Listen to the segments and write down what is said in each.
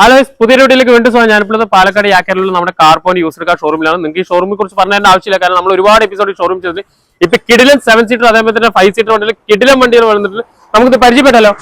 Hello പുതിയ വീട്ടിലേക്ക് വീണ്ടും സ്വാഗതം. ഞാനിപ്പോൾ പാലക്കാട് യാക്കരയിലുള്ള നമ്മുടെ കാർപോൺ യൂസർ കാർ ഷോറൂമിലാണ് നിങ്ങൾക്ക് ഈ ഷോറൂമിനെ കുറിച്ച് പറഞ്ഞതിന്റെ ആവശ്യമില്ല. കാരണം നമ്മൾ ഒരുപാട് എപ്പിസോഡ് ഷോറൂം ചെയ്തിട്ട് ഇപ്പൊ കിടിലൻ സെവൻ സീറ്റർ അതേപോലെ തന്നെ ഫൈവ് സീറ്റർ വണ്ടിയിൽ കിടിലൻ വണ്ടികൾ വന്നിട്ട് നമുക്കിത് പരിചയപ്പെട്ടല്ലോ.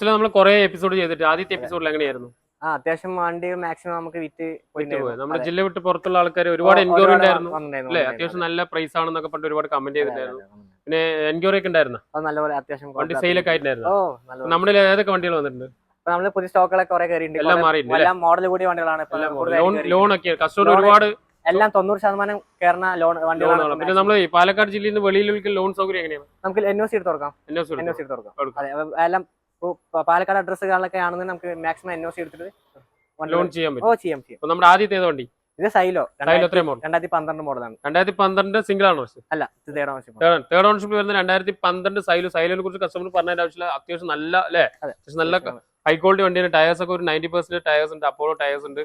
അഫ്സല നമ്മൾ കുറെ എപ്പിസോഡ് ചെയ്തിട്ട് ആദ്യത്തെ എപ്പിസോഡിൽ എങ്ങനെയായിരുന്നു? ആ അത്യാവശ്യം വണ്ടി മാക്സിമം നമുക്ക് വിറ്റ് നമ്മുടെ ജില്ല വിട്ട് പുറത്തുള്ള ആൾക്കാർ ഒരുപാട് എൻക്വയറി ഉണ്ടായിരുന്നു. അല്ലേ? അത്യാവശ്യം നല്ല പ്രൈസ് ആണെന്നൊക്കെ പറഞ്ഞിട്ട് ഒരുപാട് കമന്റ് ചെയ്തിട്ടുണ്ടായിരുന്നു. പിന്നെ എൻക്വയറി ഒക്കെ ഉണ്ടായിരുന്നു? നല്ലപോലെ അത്യാവശ്യം വണ്ടി സെയിലൊക്കെ ആയിട്ടുണ്ടായിരുന്നു? നമ്മുടെ ഏതൊക്കെ വണ്ടികൾ വന്നിട്ടുണ്ട്? നമ്മൾ പുതിയ സ്റ്റോക്കുകളൊക്കെ കുറെ കയറിയിട്ടുണ്ട് എല്ലാം മാറിയിട്ടുണ്ട് എല്ലാം മോഡൽ കൂടിയ വണ്ടികളാണ് ലോൺ ഒക്കെ കസ്റ്റമർ ഒരുപാട് എല്ലാം തൊണ്ണൂറ് ശതമാനം കയറുന്ന ലോൺ വണ്ടികളാണ് പിന്നെ നമ്മൾ പാലക്കാട് ജില്ലയിൽ നിന്ന് വെളിയിലേക്ക് ലോൺ സൗകര്യം എങ്ങനെയാണ്? നമുക്ക് എൻ ഒ സി എടുത്ത് കൊടുക്കാം എൻ ഒ സി എടുത്ത് എല്ലാം ഇപ്പൊ പ- പാലക്കാട് അഡ്രസ്സുകളിലൊക്കെ ആണെന്ന് നമുക്ക് മാക്സിമം എൻഒസി ഒ സി എടുത്തിട്ട് ലോൺ ചെയ്യാൻ പറ്റും. ഓ ചെയ്യാം ചെയ്യാം. നമ്മുടെ ആദ്യത്തെ ഏത് വണ്ടി? ഇത് സൈലോ. രണ്ടായിരത്തി പന്ത്രണ്ട് മോഡലാണ് രണ്ടായിരത്തി പന്ത്രണ്ട് സിംഗിൾ ആണ് അല്ല തേർഡ് തേർഡ് ഓണർഷിപ്പ് വരുന്ന രണ്ടായിരത്തി പന്ത്രണ്ട് സൈലോ. സൈലിനെ കുറിച്ച് കസ്റ്റമർ പറഞ്ഞതിന്റെ ആവശ്യമില്ല. അത്യാവശ്യം നല്ല അല്ലേ? അതെ. അത്യാവശ്യം നല്ല ഹൈ ക്വാളിറ്റി വണ്ടിയാണ്. ടയേഴ്സ് ഒക്കെ ഒരു നയന്റി പെർസെന്റ് ടയേഴ്സ് ഉണ്ട്. അപ്പോളോ ടയേഴ്സ് ഉണ്ട്.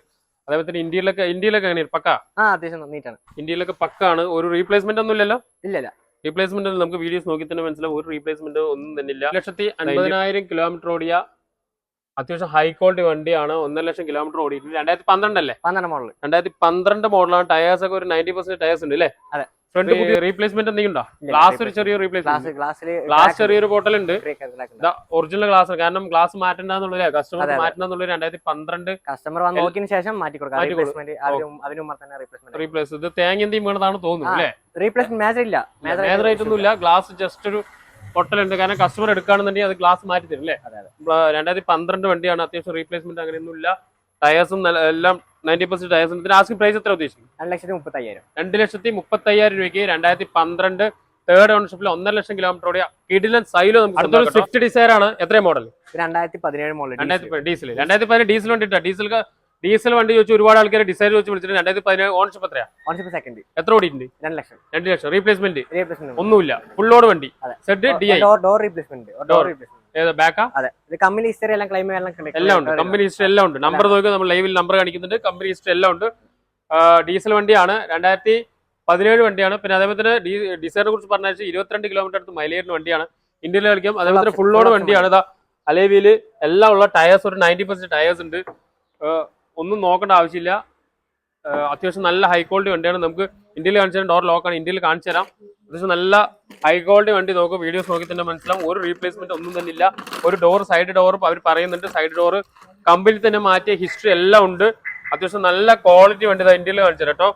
അതേപോലെ തന്നെ ഇന്ത്യയിലൊക്കെ ഇന്ത്യയിലൊക്കെ എങ്ങനെയാണ് പക്ക? ആ അത്യാവശ്യം നീറ്റാണ് ഇന്ത്യയിലൊക്കെ പക്കാണ്. ഒരു റീപ്ലേസ്മെന്റ് ഒന്നും ഇല്ലല്ലോ? ഇല്ല റീപ്ലേസ്മെന്റ് നമുക്ക് വീഡിയോസ് നോക്കി തന്നെ മനസ്സിലാവും. ഒരു റീപ്ലേസ്മെന്റ് ഒന്നും തന്നെ ഇല്ല ലക്ഷത്തി അൻപതിനായിരം കിലോമീറ്റർ ഓടിയ അത്യാവശ്യം ഹൈ ക്വാളിറ്റി വണ്ടിയാണ്. ഒന്നര ലക്ഷം കിലോമീറ്റർ ഓടിയിട്ടുണ്ട്. രണ്ടായിരത്തി പന്ത്രണ്ട് അല്ലേ പന്ത്രണ്ട് മോഡൽ രണ്ടായിരത്തി പന്ത്രണ്ട് മോഡലാണ് ടയേഴ്സ് ഒക്കെ ഒരു നയന്റി പെർസെന്റ് ടയേഴ്സ് ഉണ്ട് അല്ലേ? അതെ. ഫ്രണ്ട് റീപ്ലേസ്മെന്റ് എന്തെങ്കിലും ഉണ്ടോ? ഇല്ല, ഗ്ലാസ് ഒരു ചെറിയ ഗ്ലാസ് റീപ്ലേസ്മെന്റ് ഗ്ലാസ് ചെറിയൊരു ബോട്ടൽ ഉണ്ട്. ഒറിജിനൽ ഗ്ലാസ് കാരണം ഗ്ലാസ് മാറ്റണ്ടെന്നുള്ളത് കസ്റ്റമർ. മാറ്റണ്ടെന്നുള്ളത് രണ്ടായിരത്തി പന്ത്രണ്ട് കസ്റ്റമർ വന്ന് എൽ- ശേഷം മാറ്റി കൊടുക്കാം. റീപ്ലേസ് ഇത് തേങ്ങ എന്തെങ്കിലും വീണതാണ് തോന്നുന്നു അല്ലേ? റീപ്ലേസ്മെന്റ് മേജർ ഇല്ല. മേജർ ആയിട്ടൊന്നും ഇല്ല. ഗ്ലാസ് ജസ്റ്റ് ഒരു പൊട്ടലുണ്ട് കാരണം കസ്റ്റമർ എടുക്കുകയാണെന്നുണ്ടെങ്കിൽ അത് ഗ്ലാസ് മാറ്റി തരും അല്ലേ. രണ്ടായിരത്തി പന്ത്രണ്ട് വണ്ടിയാണ്. അത്യാവശ്യം റീപ്ലേസ്മെന്റ് അങ്ങനെയൊന്നും ഇല്ല ടയേഴ്സും എല്ലാം നയന്റി പെർസെന്റ് ഉണ്ട് ഇതിന് ആസ്കിംഗ് പ്രൈസ് എത്ര ഉദ്ദേശിക്കും രണ്ട് ലക്ഷത്തി മുപ്പത്തി അയ്യായിരം രണ്ട് ലക്ഷത്തി മുപ്പത്തി അയ്യായിരം രൂപയ്ക്ക് രണ്ടായിരത്തി പന്ത്രണ്ട് തേർഡ് ഓണർഷിപ്പിൽ ഒന്നര ലക്ഷം കിലോമീറ്റർ ഓടിയ കിടിലൻ സൈലോ നമുക്ക് അടുത്തൊരു സ്വിഫ്റ്റ് ഡിസൈർ ആണ്. എത്ര മോഡൽ രണ്ടായിരത്തി പതിനേഴ് മോഡൽ രണ്ടായിരത്തി ഡീസൽ രണ്ടായിരത്തി പതിനേഴ് ഡീസൽ വണ്ടി ഇട്ടാ. ഡീസൽ ഡീസൽ വണ്ടി ചോദിച്ചു ഒരുപാട് ആൾക്കാർ ഡിസൈർ ചോദിച്ചു വിളിച്ചിട്ട് രണ്ടായിരത്തി പതിനേഴ് ഓണർഷിപ്പ് എത്രയാ? ഓൺഷിപ്പ് സെക്കൻഡ് എത്ര ഓടിയിട്ടുണ്ട്? രണ്ട് ലക്ഷം രണ്ട് ലക്ഷം റീപ്ലേസ്മെന്റ് ഒന്നുമില്ല. ഫുൾ ഓഡ് വണ്ടി. Z D door replacement door replacement ബാക്കാ അതെ. ഇത് കമ്പനി ഹിസ്റ്ററി എല്ലാം ക്ലെയിം എല്ലാം ഉണ്ട്. കമ്പനി ഹിസ്റ്ററി എല്ലാം ഉണ്ട്. നമ്പർ നോക്കി നമ്മൾ ലൈവിൽ നമ്പർ കാണിക്കുന്നുണ്ട്. കമ്പനി ഹിസ്റ്ററി എല്ലാം ഉണ്ട്. ഡീസൽ വണ്ടിയാണ്. രണ്ടായിരത്തി പതിനേഴ് വണ്ടിയാണ്. പിന്നെ അതേപോലെ തന്നെ ഡിസൈറിനെ കുറിച്ച് പറഞ്ഞാൽ ഇരുപത്തിരണ്ട് കിലോമീറ്റർ അടുത്ത് മൈലേജിന് വണ്ടിയാണ്. ഇന്ത്യയിൽ കളിക്കും. അതേപോലെ തന്നെ ഫുൾ ലോഡ് വണ്ടിയാണ്. ഇതാ അലേവിയിൽ എല്ലാം ഉള്ള ടയേഴ്സ് ഒരു നയന്റി പെർസെന്റ് ടയേഴ്സ് ഉണ്ട്. ഒന്നും നോക്കേണ്ട ആവശ്യമില്ല. അത്യാവശ്യം നല്ല ഹൈ ക്വാളിറ്റി വണ്ടിയാണ്. നമുക്ക് ഇന്ത്യയിൽ കാണിച്ചു തരാം ഡോർ ലോക്കാണ് ഇന്ത്യയിൽ കാണിച്ചു തരാം. അത്യാവശ്യം നല്ല ഹൈ ക്വാളിറ്റി വണ്ടി നോക്കും. വീഡിയോസ് നോക്കി തന്നെ മനസ്സിലാവും. ഒരു റീപ്ലേസ്മെന്റ് ഒന്നും തന്നെ ഇല്ല. ഒരു ഡോർ സൈഡ് ഡോർ അവർ പറയുന്നുണ്ട്. സൈഡ് ഡോർ കമ്പനി തന്നെ മാറ്റിയ ഹിസ്റ്ററി എല്ലാം ഉണ്ട്. അത്യാവശ്യം നല്ല ക്വാളിറ്റി വണ്ടി ഇന്ത്യയിൽ കാണിച്ചു തരാം കേട്ടോ.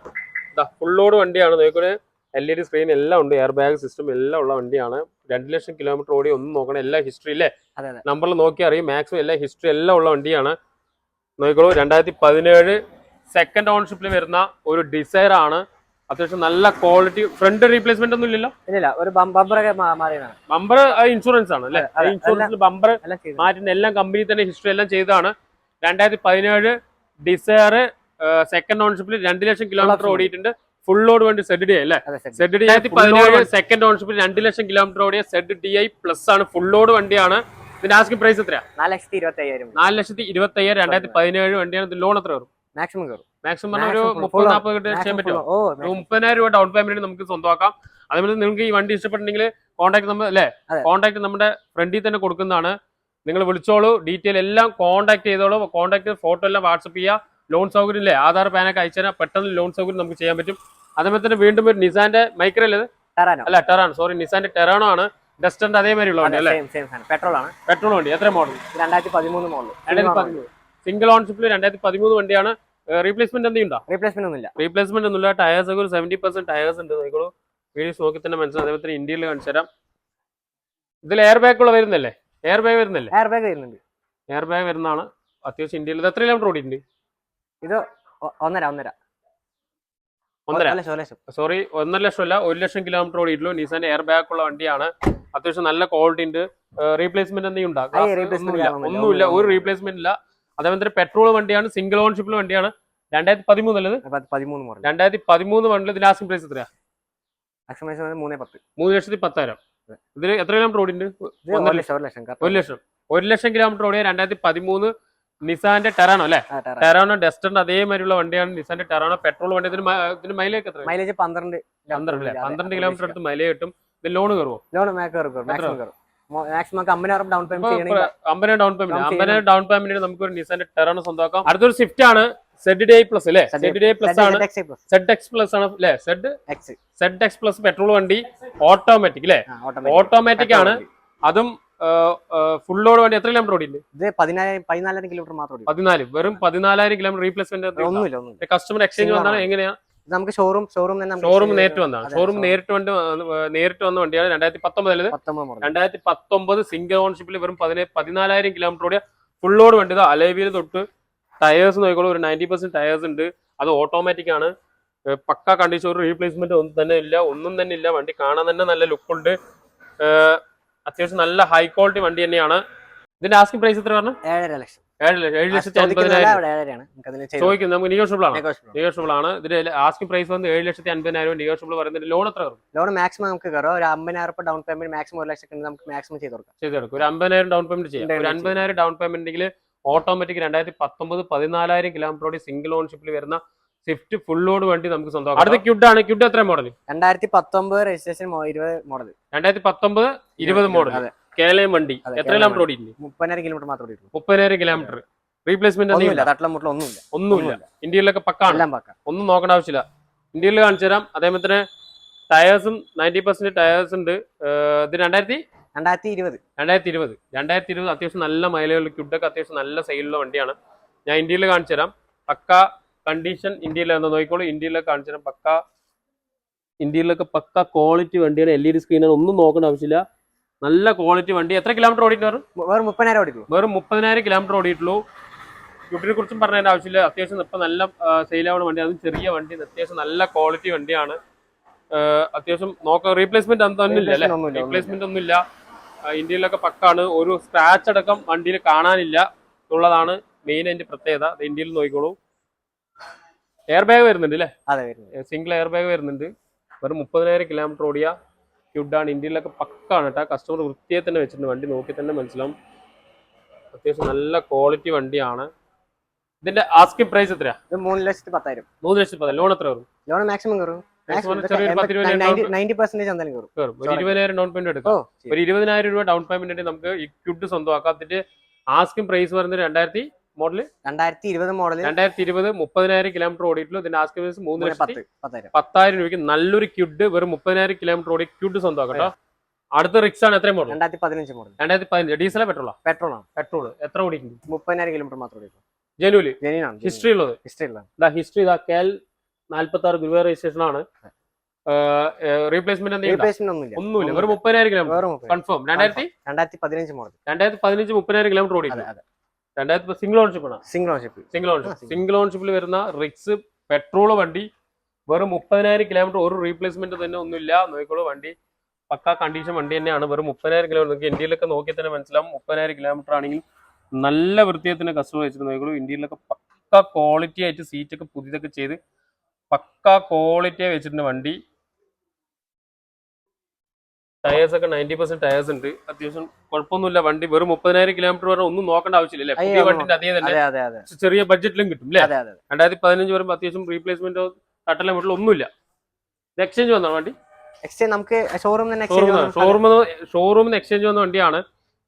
ഫുള്ളോട് ഫുൾ ലോഡ് വണ്ടിയാണ്. നോക്കുന്നത് എൽ ഇ ഡി സ്ക്രീൻ എല്ലാം ഉണ്ട്. എയർ ബാഗ് സിസ്റ്റം എല്ലാം ഉള്ള വണ്ടിയാണ്. രണ്ട് ലക്ഷം കിലോമീറ്റർ ഓടി ഒന്നും നോക്കണം. എല്ലാ ഹിസ്റ്ററി ഇല്ലേ? അതെ നമ്പറിൽ നോക്കി അറിയും. മാക്സിമം എല്ലാ ഹിസ്റ്ററി എല്ലാം ഉള്ള വണ്ടിയാണ്. നോക്കിക്കോളൂ രണ്ടായിരത്തി പതിനേഴ് സെക്കൻഡ് ഓൺഷിപ്പിൽ വരുന്ന ഒരു ഡിസൈർ ആണ്. അത്യാവശ്യം നല്ല ക്വാളിറ്റി ഫ്രണ്ട് റീപ്ലേസ്മെന്റ് ഒന്നും ഇല്ലല്ലോ? ഇല്ല ഒരു ബമ്പർ ഇൻഷുറൻസ് ആണ് അല്ലെ? ഇൻഷുറൻസിൽ ബമ്പർ മാറ്റുന്ന എല്ലാം കമ്പനി തന്നെ ഹിസ്റ്ററി എല്ലാം ചെയ്തതാണ്. രണ്ടായിരത്തി പതിനേഴ് ഡിസയർ സെക്കൻഡ് ഓൺഷിപ്പിൽ രണ്ട് ലക്ഷം കിലോമീറ്റർ ഓടിയിട്ടുണ്ട്. ഫുൾ ലോഡ് വേണ്ടി സെഡ് ഡി അല്ലേ? സെഡ് ഡി ആയിരത്തി പതിനേഴ് സെക്കൻഡ് ഓൺഷിപ്പിൽ രണ്ട് ലക്ഷം കിലോമീറ്റർ ഓടിയ സെഡ് ഡി ഐ പ്ലസ് ആണ്. ഫുൾ ലോഡ് വണ്ടിയാണ്. ഇതിന്റെ ആസ്കിംഗ് പ്രൈസ് എത്രയാ? നാല് ലക്ഷത്തി ഇരുപത്തി അയ്യായിരം നാല് ലക്ഷത്തി ഇരുപത്തി അയ്യായിരം രണ്ടായിരത്തി പതിനേഴ് വണ്ടിയാണ് ഇത് ലോൺ എത്ര വരും? മാക്സിമം കയറും മാക്സിമം പറഞ്ഞ ഒരു മുപ്പത് നാൽപ്പത് കിട്ടി ചെയ്യാൻ പറ്റുമോ? ഒരു മുപ്പതിനായിരം രൂപ ഡൗൺ പേയ്മെന്റ് നമുക്ക് സ്വന്തമാക്കാം. അതേപോലെ നിങ്ങൾക്ക് ഈ വണ്ടി ഇഷ്ടപ്പെട്ടിട്ടുണ്ടെങ്കിൽ കോൺടാക്ട് നമ്മൾ അല്ലേ. കോൺടാക്ട് നമ്മുടെ ഫ്രണ്ടിൽ തന്നെ കൊടുക്കുന്നതാണ്. നിങ്ങൾ വിളിച്ചോളൂ. ഡീറ്റെയിൽ എല്ലാം കോൺടാക്ട് ചെയ്തോളൂ. കോൺടാക്ട് ഫോട്ടോ എല്ലാം വാട്സപ്പ് ചെയ്യുക ലോൺ സൗകര്യം ഇല്ലേ? ആധാർ പാനൊക്കെ അയച്ചു തരാം. പെട്ടെന്ന് ലോൺ സൗകര്യം നമുക്ക് ചെയ്യാൻ പറ്റും. അതേപോലെ തന്നെ വീണ്ടും ഒരു നിസാന്റെ മൈക്രോ അല്ലേ അല്ല ടെറാണ് സോറി നിസാന്റെ ടെറാണോ ആണ്. ഡസ്റ്ററിന്റെ അതേമാതിരി ഉള്ള വണ്ടി അല്ലേ? പെട്രോൾ ആണ്. പെട്രോൾ വണ്ടി. എത്ര മോഡൽ രണ്ടായിരത്തി പതിമൂന്ന് മോഡൽ രണ്ടായിരത്തി പതിമൂന്ന്. സിംഗിൾ ഓൺഷിപ്പിൽ രണ്ടായിരത്തി പതിമൂന്ന് വണ്ടിയാണ് റീപ്ലേസ്മെന്റ് എന്തെങ്കിലും ഉണ്ടോ റീപ്ലേസ്മെന്റ് ഒന്നുമില്ല. റീപ്ലേസ്മെന്റ് ഒന്നുമില്ല. ടയേഴ്സ് ഒക്കെ ഒരു സെവന്റി പെർസെന്റ് ടയേഴ്സ് ഉണ്ട്. നോക്കോളൂ വീഡിയോസ് നോക്കി തന്നെ മനസ്സിലാവും. അതേപോലെ ഇന്ത്യയിൽ കാണിച്ചു തരാം. ഇതിൽ എയർ ബാഗ് ഉള്ള വരുന്നല്ലേ എയർ ബാഗ് വരുന്നല്ലേ എയർ ബാഗ് വരുന്നുണ്ട്. എയർ ബാഗ് വരുന്നതാണ്. അത്യാവശ്യം ഇന്ത്യയിൽ ഇത് എത്ര കിലോമീറ്റർ ഓടിയിട്ടുണ്ട്? ഇത് ഒന്നര ഒന്നര. ഒന്നര? സോറി ഒന്നര ലക്ഷം. അല്ല ഒരു ലക്ഷം കിലോമീറ്റർ ഓടിയിട്ടുള്ളൂ. നിസാന്റെ എയർ ബാഗ് ഉള്ള വണ്ടിയാണ്. അത്യാവശ്യം നല്ല ക്വാളിറ്റി ഉണ്ട്. റീപ്ലേസ്മെന്റ് എന്തെങ്കിലും ഉണ്ടാകും ഒന്നുമില്ല. ഒരു റീപ്ലേസ്മെന്റ് ഇല്ല. അതേപോലെ തന്നെ പെട്രോൾ വണ്ടിയാണ് സിംഗിൾ ഓൺഷിപ്പിൽ വണ്ടിയാണ്. രണ്ടായിരത്തി പതിമൂന്ന് അല്ലത് പതിമൂന്ന് മോഡൽ രണ്ടായിരത്തി പതിമൂന്ന് വണ്ടിൽ ഇതിന്റെ ആസ്കിംഗ് പ്രൈസ് എത്രയാ? മൂന്നേ പത്ത്. മൂന്ന് ലക്ഷത്തി പത്തായിരം. ഇതിൽ എത്ര കിലോമീറ്റർ ഓടിണ്ട് ഒന്നര ഒരു ലക്ഷം ഒരു ലക്ഷം. ഒരു ലക്ഷം കിലോമീറ്റർ ഓടിയ രണ്ടായിരത്തി പതിമൂന്ന് നിസാന്റെ ടെറാണോ അല്ലെ? ടെറാണോ ഡസ്റ്ററിന്റെ അതേമാതിരിയുള്ള വണ്ടിയാണ് നിസാന്റെ ടെറാണോ പെട്രോൾ വണ്ടി ഇതിന് ഇതിന് മൈലേജ് എത്ര മൈലേജ് പന്ത്രണ്ട്. പന്ത്രണ്ട് അല്ലെ? പന്ത്രണ്ട് കിലോമീറ്റർ അടുത്ത് മൈലേജ് കിട്ടും. ഇത് ലോൺ കയറുമോ ലോൺ കയറും മാക്സിമം അമ്പതിനായിരം ഡൗൺ പേയ്മെന്റ് അമ്പതിനായിരം ഡൗൺ പേയ്മെന്റ് അമ്പതിനായിരം ഡൗൺ പേയ്മെന്റ് നമുക്ക് ഒരു നിസാന്റെ ടെറാനോ സ്വന്തമാക്കാം. അടുത്തൊരു സ്വിഫ്റ്റ് ആണ്. സെഡ് ഡേ പ്ലസ് അല്ലേ? സെഡ് ഡേ പ്ലസ് ആണ്. സെഡ് എക്സ് പ്ലസ് ആണ് അല്ലേ? Z X Z X plus petrol വണ്ടി ഓട്ടോമാറ്റിക് അല്ലേ ഓട്ടോമാറ്റിക് ആണ്. അതും ഫുൾ ലോഡ് വണ്ടി എത്ര കിലോമീറ്റർ ഓടിയില്ലേ? ഇത് പതിനാലായിരം കിലോമീറ്റർ മാത്രം പതിനാല്. വെറും പതിനാലായിരം കിലോമീറ്റർ റീപ്ലേസ്മെന്റ് കസ്റ്റമർ എക്സ്ചേഞ്ച് വന്നാൽ എങ്ങനെയാണ് നമുക്ക് ഷോറൂം ഷോറൂം തന്നെ ഷോറൂം നേരിട്ട്. വന്നതാണ്. ഷോറൂം നേരിട്ട് വണ്ടി വന്ന് നേരിട്ട് വന്ന വണ്ടിയാണ് രണ്ടായിരത്തി പത്തൊമ്പതിൽ പത്തൊമ്പത് രണ്ടായിരത്തി പത്തൊമ്പത് സിംഗിൾ ഓൺഷിപ്പിൽ വെറും പതിനേ പതിനാലായിരം കിലോമീറ്റർ ഓടിയ ഫുൾ ലോഡ് വണ്ടി ഇത്. അലേവിയിൽ തൊട്ട് ടയേഴ്സ് നോക്കിക്കോളൂ ഒരു നയന്റി പെർസെന്റ് ടയേഴ്സ് ഉണ്ട്. അത് ഓട്ടോമാറ്റിക് ആണ്. പക്ക കണ്ടീഷൻ ഒരു റീപ്ലേസ്മെന്റ് ഒന്നും തന്നെ ഇല്ല ഒന്നും തന്നെ ഇല്ല. വണ്ടി കാണാൻ തന്നെ നല്ല ലുക്കുണ്ട് അത്യാവശ്യം നല്ല ഹൈ ക്വാളിറ്റി വണ്ടി തന്നെയാണ്. ഇതിന്റെ ആസ്കിംഗ് പ്രൈസ് എത്ര പറഞ്ഞു? ഏഴര ലക്ഷം. ഏഴ് ലക്ഷം. ഏഴ് ലക്ഷത്തി അൻപതിനായിരം. ചെയ്ത് ചോദിക്കുന്നത് നമുക്ക് നിയോഷബിൾ ആണ്? Negotiable. ആണ്. ഇതിന്റെ ആസ്കിംഗ് പ്രൈസ് വന്ന് ഏഴ് ലക്ഷത്തി അൻപതിനായിരം നെഗോഷ്യബിൾ പറയുന്നത് ലോൺ എത്ര കയറും? ലോൺ മാക്സിമം നമുക്ക് കയറും. ഒരു അമ്പതിനായിരം രൂപ ഡൗൺ പേയ്മെന്റ് മാക്സിമം ഒരു ലക്ഷം നമുക്ക് മാക്സിമം ചെയ്ത് കൊടുക്കാം. ചെയ്തെടുക്കും ഒരു അമ്പതിനായിരം ഡൗൺ പേയ്മെന്റ് ചെയ്യാം. ഒരു അൻപതിനായിരം ഡൗൺ പേയ്മെന്റിൽ ഓട്ടോമാറ്റിക് രണ്ടായിരത്തി പത്തൊമ്പത് പതിനാലായിരം കിലോമീറ്ററോടെ സിംഗിൾ ഓൺഷിപ്പിൽ വരുന്ന സ്വിഫ്റ്റ് ഫുൾ ലോഡ് വണ്ടി നമുക്ക് സ്വന്തം അടുത്ത ക്യുഡ് ആണ്. ക്യുഡ് എത്ര മോഡൽ രണ്ടായിരത്തി പത്തൊമ്പത് രജിസ്ട്രേഷൻ ഇരുപത് മോഡൽ രണ്ടായിരത്തി പത്തൊമ്പത് ഇരുപത് മോഡൽ അതെ കേരളയും വണ്ടി. എത്ര കേരള കിലോമീറ്റർ ഓടിയിട്ടുണ്ട് മുപ്പതിനായിരം കിലോമീറ്റർ മാത്രം ഓടിയിട്ടുള്ളൂ. മുപ്പതിനായിരം കിലോമീറ്റർ റീപ്ലേസ്മെന്റ് ഒന്നുമില്ല ഒന്നുമില്ല ഒന്നുമില്ല. ഇന്ത്യയിലൊക്കെ പക്കാണ്. എല്ലാം പക്ക. ഒന്നും നോക്കേണ്ട ആവശ്യമില്ല. ഇന്ത്യയിൽ കാണിച്ചു തരാം. അതേപോലെ തന്നെ ടയേഴ്സും നയന്റി പെർസെന്റ് ടയേഴ്സ് ഉണ്ട്. ഇത് രണ്ടായിരത്തി? രണ്ടായിരത്തി ഇരുപത് രണ്ടായിരത്തി ഇരുപത് രണ്ടായിരത്തി ഇരുപത് അത്യാവശ്യം നല്ല മൈലേജുള്ള ക്യുഡൊക്കെ അത്യാവശ്യം നല്ല സെയിലുള്ള വണ്ടിയാണ്. ഞാൻ ഇന്ത്യയിൽ കാണിച്ചു തരാം. പക്ക കണ്ടീഷൻ ഇന്ത്യയിൽ എന്താ നോക്കിക്കോളൂ. ഇന്ത്യയിലൊക്കെ കാണിച്ചു തരാം. പക്ക ഇന്ത്യയിലൊക്കെ പക്ക ക്വാളിറ്റി വണ്ടിയാണ്. എൽ ഇ ഡി സ്ക്രീനാണ് ഒന്നും നോക്കേണ്ട ആവശ്യമില്ല. നല്ല ക്വാളിറ്റി വണ്ടി. എത്ര കിലോമീറ്റർ ഓടിയിട്ട് വരും വേറെ മുപ്പതിനായിരം ഓടിയിട്ടുള്ളൂ. വെറും മുപ്പതിനായിരം കിലോമീറ്റർ ഓടിയിട്ടുള്ളൂ. ക്യുഡിനെ കുറിച്ചും പറഞ്ഞതിന്റെ ആവശ്യമില്ല. അത്യാവശ്യം ഇപ്പം നല്ല സെയിലാവുന്ന വണ്ടി. അതും ചെറിയ വണ്ടി. അത്യാവശ്യം നല്ല ക്വാളിറ്റി വണ്ടിയാണ്. അത്യാവശ്യം നോക്ക റീപ്ലേസ്മെന്റ് ഒന്നും ഇല്ല അല്ലേ? ഒന്നുമില്ല, റീപ്ലേസ്മെന്റ് ഒന്നും ഇല്ല ഇന്ത്യയിലൊക്കെ പക്കാണ്. ഒരു സ്ക്രാച്ച് അടക്കം വണ്ടിയിൽ കാണാനില്ല എന്നുള്ളതാണ് മെയിൻ അതിന്റെ പ്രത്യേകത. അത് ഇന്ത്യയിൽ നോക്കിക്കോളൂ. എയർ ബാഗ് വരുന്നുണ്ട് അല്ലേ? സിംഗിൾ എയർ ബാഗ് വരുന്നുണ്ട്. വെറും മുപ്പതിനായിരം കിലോമീറ്റർ ഓടിയ ക്യുഡാണ് ഇന്ത്യയിലൊക്കെ പക്കാണ് കേട്ടോ കസ്റ്റമർ വൃത്തിയെ തന്നെ വെച്ചിട്ടുണ്ട്. വണ്ടി നോക്കി തന്നെ മനസ്സിലാവും. അത്യാവശ്യം നല്ല ക്വാളിറ്റി വണ്ടിയാണ്. ഇതിന്റെ ആസ്കിംഗ് പ്രൈസ് എത്രയാ? ഇത് മൂന്ന് ലക്ഷത്തി പത്തായിരം. മൂന്ന് ലക്ഷത്തി പത്ത് ലോൺ എത്ര? വരും ലോൺ മാക്സിമം കയറും ഇരുപതിനായിരം ഡൗൺ പേയ്മെന്റ് എടുക്കാം. ഒരു രൂപ ഡൗൺ പേയ്മെന്റ് നമുക്ക് ഈ ക്യുഡ് സ്വന്തമാക്കാം. അതിന്റെ ആസ്കിംഗ് പ്രൈസ് പറയുന്നത് രണ്ടായിരത്തി മോഡൽ രണ്ടായിരത്തി ഇരുപത് മോഡൽ രണ്ടായിരത്തി ഇരുപത് മുപ്പതിനായിരം കിലോമീറ്റർ ഓടിയിട്ടുള്ളൂ ഇതിന്റെ ആസ്കിംഗ് പ്രൈസ് മൂന്ന് ലക്ഷത്തി പത്തായിരം. രൂപയ്ക്ക് നല്ലൊരു ക്യുഡ് വെറും മുപ്പതിനായിരം കിലോമീറ്റർ ഓടി ക്യുഡ് സ്വന്തമാക്കട്ടോ. കേട്ടോ അടുത്ത റിക്സ് ആണ് എത്ര മോഡൽ രണ്ടായിരത്തി പതിനഞ്ച് മോഡൽ രണ്ടായിരത്തി പതിനഞ്ച് ഡീസലോ പെട്രോളോ? പെട്രോൾ ആണ് പെട്രോൾ എത്ര ഓടിക്കുന്നു മുപ്പതിനായിരം കിലോമീറ്റർ മാത്രം ജനുവലി? ജെനുവിനാണ് ഹിസ്റ്ററി ഉള്ളത്? ഹിസ്റ്ററി ഉള്ളത് ഹിസ്റ്ററി ഇതാ കെ എൽ നാല്പത്തി ആറ് ഗുരുവായൂർ രജിസ്ട്രേഷൻ ആണ്. റീപ്ലേസ്മെന്റ് എന്തെങ്കിലും ഒന്നുമില്ല. വെറും മുപ്പതിനായിരം കിലോമീറ്റർ. കൺഫേം. രണ്ടായിരത്തി? രണ്ടായിരത്തി പതിനഞ്ച് മോഡൽ രണ്ടായിരത്തി പതിനഞ്ച് മുപ്പതിനായിരം കിലോമീറ്റർ ഓടി രണ്ടായിരത്തി സിംഗിൾ ഓൺഷിപ്പ് ആണ്? Single ownership single ownership. Single ഓൺഷിപ്പിൽ വരുന്ന റിക്സ് പെട്രോൾ വണ്ടി വെറും മുപ്പതിനായിരം കിലോമീറ്റർ ഒരു റീപ്ലേസ്മെന്റ് തന്നെ ഒന്നുമില്ല. നോക്കിക്കോളൂ വണ്ടി പക്കാ കണ്ടീഷൻ വണ്ടി തന്നെയാണ്. വെറും മുപ്പതിനായിരം കിലോമീറ്റർ നിങ്ങൾക്ക് ഇന്ത്യയിലൊക്കെ നോക്കി തന്നെ മനസ്സിലാവും. മുപ്പതിനായിരം കിലോമീറ്റർ ആണെങ്കിൽ നല്ല വൃത്തിയത്തിന് കസ്റ്റമർ വെച്ചിട്ട് നോക്കിക്കോളൂ ഇന്ത്യയിലൊക്കെ പക്ക ക്വാളിറ്റി ആയിട്ട് സീറ്റൊക്കെ പുതിയതൊക്കെ ചെയ്ത് പക്ക ക്വാളിറ്റി വെച്ചിട്ടുണ്ട് വണ്ടി ടയേഴ്സ് ഒക്കെ നയന്റി പെർസെന്റ് ടയേഴ്സ് ഉണ്ട്. അത്യാവശ്യം കുഴപ്പമൊന്നുമില്ല. വണ്ടി വെറും മുപ്പതിനായിരം കിലോമീറ്റർ വരെ ഒന്നും നോക്കേണ്ട ആവശ്യമില്ല? പുതിയ വണ്ടിന്റെ അതേ തന്നെ. ചെറിയ ബഡ്ജറ്റിലും കിട്ടും അല്ലേ? രണ്ടായിരത്തി പതിനഞ്ച് വരുമ്പോൾ അത്യാവശ്യം റീപ്ലേസ്മെന്റോ തട്ടലോ വീട്ടിലോ ഒന്നുമില്ല. എക്സ്ചേഞ്ച് വന്ന വണ്ടി? എക്സ്ചേഞ്ച് നമുക്ക് ഷോറൂമിൽ നിന്ന് എക്സ്ചേഞ്ച് വന്ന വണ്ടിയാണ്.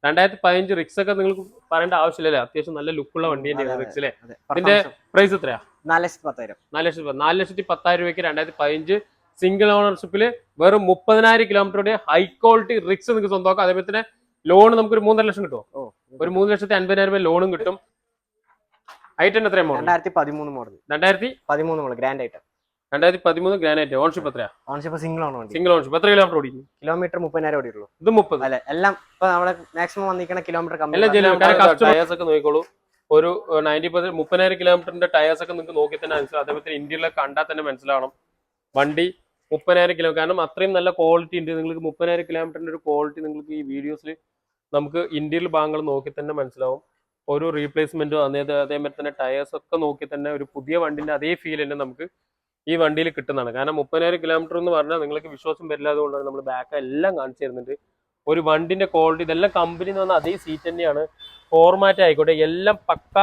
രണ്ടായിരത്തി പതിനഞ്ച് റിക്സ് ഒക്കെ നിങ്ങൾക്ക് പറയേണ്ട ആവശ്യമില്ലല്ലേ അത്യാവശ്യം നല്ല ലുക്കുള്ള വണ്ടി തന്നെയാണ് റിക്സ് അല്ലേ? ഇതിന്റെ പ്രൈസ് എത്രയാ? നാല് ലക്ഷത്തി പത്തായിരം. നാല് ലക്ഷത്തി പത്ത്- നാല് ലക്ഷത്തി പത്തായിരം രൂപയ്ക്ക് രണ്ടായിരത്തി പതിനഞ്ച് സിംഗിൾ ഓണർഷിപ്പിൽ വെറും മുപ്പതിനായിരം കിലോമീറ്ററുടെ ഹൈ ക്വാളിറ്റി റിക്സ് നിങ്ങൾക്ക് സ്വന്തമാക്കാം. അതേപോലെ തന്നെ ലോൺ നമുക്ക് ഒരു മൂന്നര ലക്ഷം കിട്ടുമോ ഒരു മൂന്ന് ലക്ഷത്തി അൻപതിനായിരം രൂപ ലോണും കിട്ടും. ഐറ്റം എത്രയാണ് മോഡൽ രണ്ടായിരത്തി പതിമൂന്ന് മോഡൽ രണ്ടായിരത്തി പതിമൂന്ന് മോഡൽ ഗ്രാൻഡ് ഐറ്റം രണ്ടായിരത്തി പതിമൂന്ന് ഗ്രാനൈറ്റ് ഓൺഷിപ്പ് എത്രയാ? ഓൺഷിപ്പ് സിംഗിൾ ആണ് സിംഗിൾ ഓൺഷിപ്പ് എത്ര കിലോമീറ്റർ ഓടിക്കും കിലോമീറ്റർ മുപ്പതിനായിരം ഓടിയുള്ളൂ ഇത് മുപ്പത്. അല്ലെ എല്ലാം ഇപ്പൊ നമ്മുടെ മാക്സിമം വന്നിരിക്കുന്ന കിലോമീറ്റർ ടയേഴ്സ് ഒക്കെ നോക്കിക്കോളൂ. ഒരു നയന്റി പെർസെന്റ് മുപ്പതിനായിരം കിലോമീറ്ററിന്റെ ടയേഴ്സ് ഒക്കെ നിങ്ങൾക്ക് നോക്കി തന്നെ മനസ്സിലാവും. അതേപോലെ ഇന്ത്യയിലൊക്കെ കണ്ടാൽ തന്നെ മനസ്സിലാവണം. വണ്ടി മുപ്പതിനായിരം കിലോ കാരണം അത്രയും നല്ല ക്വാളിറ്റി ഉണ്ട്. നിങ്ങൾക്ക് മുപ്പതിനായിരം കിലോമീറ്ററിന്റെ ഒരു ക്വാളിറ്റി നിങ്ങൾക്ക് ഈ വീഡിയോസിൽ നമുക്ക് ഇന്ത്യയിൽ ഭാഗങ്ങൾ നോക്കി തന്നെ മനസ്സിലാവും. ഒരു റീപ്ലേസ്മെന്റും അതേ അതേമാതിരി തന്നെ ടയേഴ്സ് ഒക്കെ നോക്കി തന്നെ ഒരു പുതിയ വണ്ടിന്റെ അതേ ഫീൽ തന്നെ നമുക്ക് ഈ വണ്ടിയിൽ കിട്ടുന്നതാണ്. കാരണം മുപ്പതിനായിരം കിലോമീറ്റർ എന്ന് പറഞ്ഞാൽ നിങ്ങൾക്ക് വിശ്വാസം വരില്ലാതുകൊണ്ടാണ് നമ്മൾ ബാക്ക് എല്ലാം കാണിച്ചു തരുന്നുണ്ട് ഒരു വണ്ടിന്റെ ക്വാളിറ്റി ഇതെല്ലാം കമ്പനി എന്ന് അതേ സീറ്റ് തന്നെയാണ്. ഫോർമാറ്റ് ആയിക്കോട്ടെ എല്ലാം പക്ക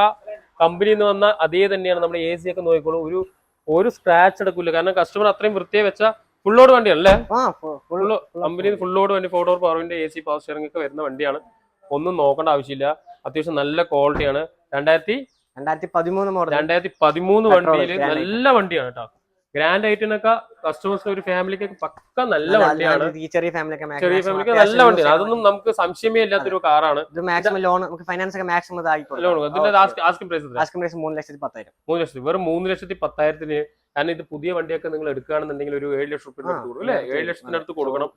കമ്പനി എന്ന് വന്ന അതേ തന്നെയാണ്. നമ്മൾ എ ഒക്കെ നോക്കിക്കോളൂ. ഒരു ഒരു സ്ക്രാച്ച് എടുക്കില്ല കാരണം കസ്റ്റമർ അത്രയും വൃത്തിയെ വെച്ച ഫുള്ളോട് വണ്ടിയാണ് അല്ലേ ആ ഫുൾ കമ്പനി ഫുള്ളോട് വണ്ടി ഫോർ ഡോർ പവറിന്റെ എ സി പവർ സ്റ്റിയറിംഗ് ഒക്കെ വരുന്ന വണ്ടിയാണ്. ഒന്നും നോക്കേണ്ട ആവശ്യമില്ല. അത്യാവശ്യം നല്ല ക്വാളിറ്റിയാണ് രണ്ടായിരത്തി രണ്ടായിരത്തി പതിമൂന്ന് മോഡൽ രണ്ടായിരത്തി പതിമൂന്ന് വണ്ടിയിൽ നല്ല വണ്ടിയാണ് കേട്ടോ ഗ്രാൻഡ് ഐറ്റിനൊക്കെ കസ്റ്റമേഴ്സിന് ഒരു ഫാമിലിക്ക് പക്ക നല്ല വണ്ടിയാണ്. ചെറിയ ഫാമിലിക്ക് ചെറിയ ഫാമിലിക്ക് നല്ല വണ്ടിയാണ്. അതൊന്നും നമുക്ക് സംശയമേ ഇല്ലാത്തൊരു കാറാണ്. ഇത് മാക്സിമം ലോൺ നമുക്ക് ഫൈനാൻസ് ഒക്കെ മാക്സിമം ലോൺ ഇതിന്റെ ആസ്കിംഗ് പ്രൈസ് ആസ്കിംഗ് പ്രൈസ് മൂന്ന് ലക്ഷത്തി പത്തായിരം. മൂന്ന് ലക്ഷത്തി വെറും മൂന്ന് ലക്ഷത്തി പത്തായിരത്തിന് കാരണം ഇത് പുതിയ വണ്ടിയൊക്കെ നിങ്ങൾ എടുക്കുകയാണെന്നുണ്ടെങ്കിൽ ഒരു ഏഴ് ലക്ഷം റുപ്യ കൊടുക്കും അല്ലേ? ഏഴ് ലക്ഷത്തിനടുത്ത് കൊടുക്കണം.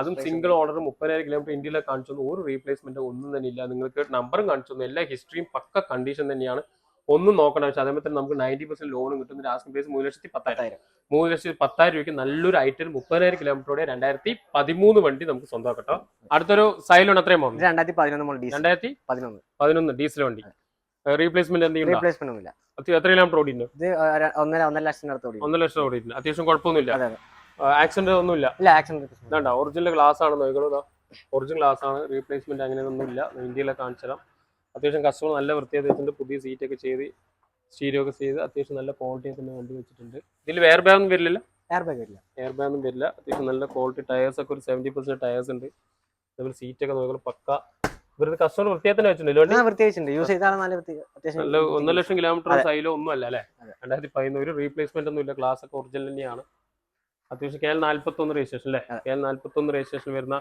അതും സിംഗിൾ ഓർഡർ മുപ്പതിനായിരം കിലോമീറ്റർ ഇന്ത്യയിലെ കാണിച്ചു ഒരു റീപ്ലേസ്മെന്റ് ഒന്നും തന്നെ ഇല്ല. നിങ്ങൾക്ക് നമ്പറും കാണിച്ചു എല്ലാ ഹിസ്റ്ററിയും പക്ക കണ്ടീഷൻ തന്നെയാണ്. ഒന്നും നോക്കണ്ട പക്ഷേ അതേപോലെ തന്നെ നമുക്ക് നയന്റി പെർസെന്റ് ലോൺ കിട്ടുന്ന ലാസ്റ്റ് പ്രൈസ് മൂന്ന് ലക്ഷത്തി പത്തായിരം. മൂന്ന് ലക്ഷത്തി പത്തായിരം രൂപയ്ക്ക് നല്ലൊരു ഐറ്റം മുപ്പതിനായിരം കിലോമീറ്ററോടെ രണ്ടായിരത്തി പതിമൂന്ന് വണ്ടി നമുക്ക് സ്വന്തമാക്കട്ടോ. അടുത്തൊരു സൈലോൺ എത്രയും പോകും. രണ്ടായിരത്തി പതിനൊന്ന് രണ്ടായിരത്തി പതിനൊന്ന്. പതിനൊന്ന് ഡീസൽ വണ്ടി. റീപ്ലേസ്മെന്റ് എന്തെങ്കിലും? റീപ്ലേസ്മെന്റ് ഒന്നുമില്ല. എത്ര കിലോമീറ്റർ ഓടിയിട്ടുണ്ട്? ഇത് ഒന്നര ഒന്നര ഓടി ഒന്നര ലക്ഷം ഓടിയിട്ടുണ്ട്. അത്യാവശ്യം കുഴപ്പമൊന്നുമില്ല. ആക്സിഡന്റ് ഒന്നുമില്ല. ഇല്ല ആക്സിഡന്റ് ഒറിജിനൽ ഗ്ലാസ് ആണ്. നോക്കിക്കോളൂ ഒറിജിനൽ ഗ്ലാസ് ആണ്. റീപ്ലേസ്മെന്റ് അങ്ങനെ ഒന്നുമില്ല ഇന്ത്യയിലെ കാണിച്ചു തരാം അത്യാവശ്യം കസ്റ്റമർ നല്ല വൃത്തിയായി വെച്ചിട്ടുണ്ട് പുതിയ സീറ്റ് ഒക്കെ ചെയ്ത് സ്റ്റീരിയോ ഒക്കെ ചെയ്ത് അത്യാവശ്യം നല്ല ക്വാളിറ്റി തന്നെ വണ്ടി വെച്ചിട്ടുണ്ട്. ഇതിൽ എയർ ബാഗ് ഒന്നും വരില്ല എയർ ബാഗ് ഇല്ല എയർ ബാഗ് ഒന്നും വരില്ല. അത്യാവശ്യം നല്ല ക്വാളിറ്റി ടയേഴ്സ് ഒക്കെ ഒരു സെവന്റി പെർസെന്റ് ടയേഴ്സ് ഉണ്ട്. അതേപോലെ സീറ്റ് ഒക്കെ നോക്കിയാൽ പക്ക. ഇവരുടെ കസ്റ്റമർ വൃത്തിയായി തന്നെ വെച്ചിട്ടുണ്ട് യൂസ് ചെയ്താണ് നല്ല വൃത്തി ഒന്നര ലക്ഷം കിലോമീറ്റർ സൈലോ ഒന്നും അല്ല അല്ലേ. രണ്ടായിരത്തി പതിനൊന്ന് ഒരു റീപ്ലേസ്മെന്റ് ഒന്നും ഇല്ല ക്ലാസ് ഒക്കെ ഒറിജിനൽ തന്നെയാണ്. അത്യാവശ്യം കെ എൽ ഒന്ന് രജിസ്ട്രേഷൻ അല്ലേ. കെ എൽ ഒന്ന് രജിസ്ട്രേഷൻ വരുന്ന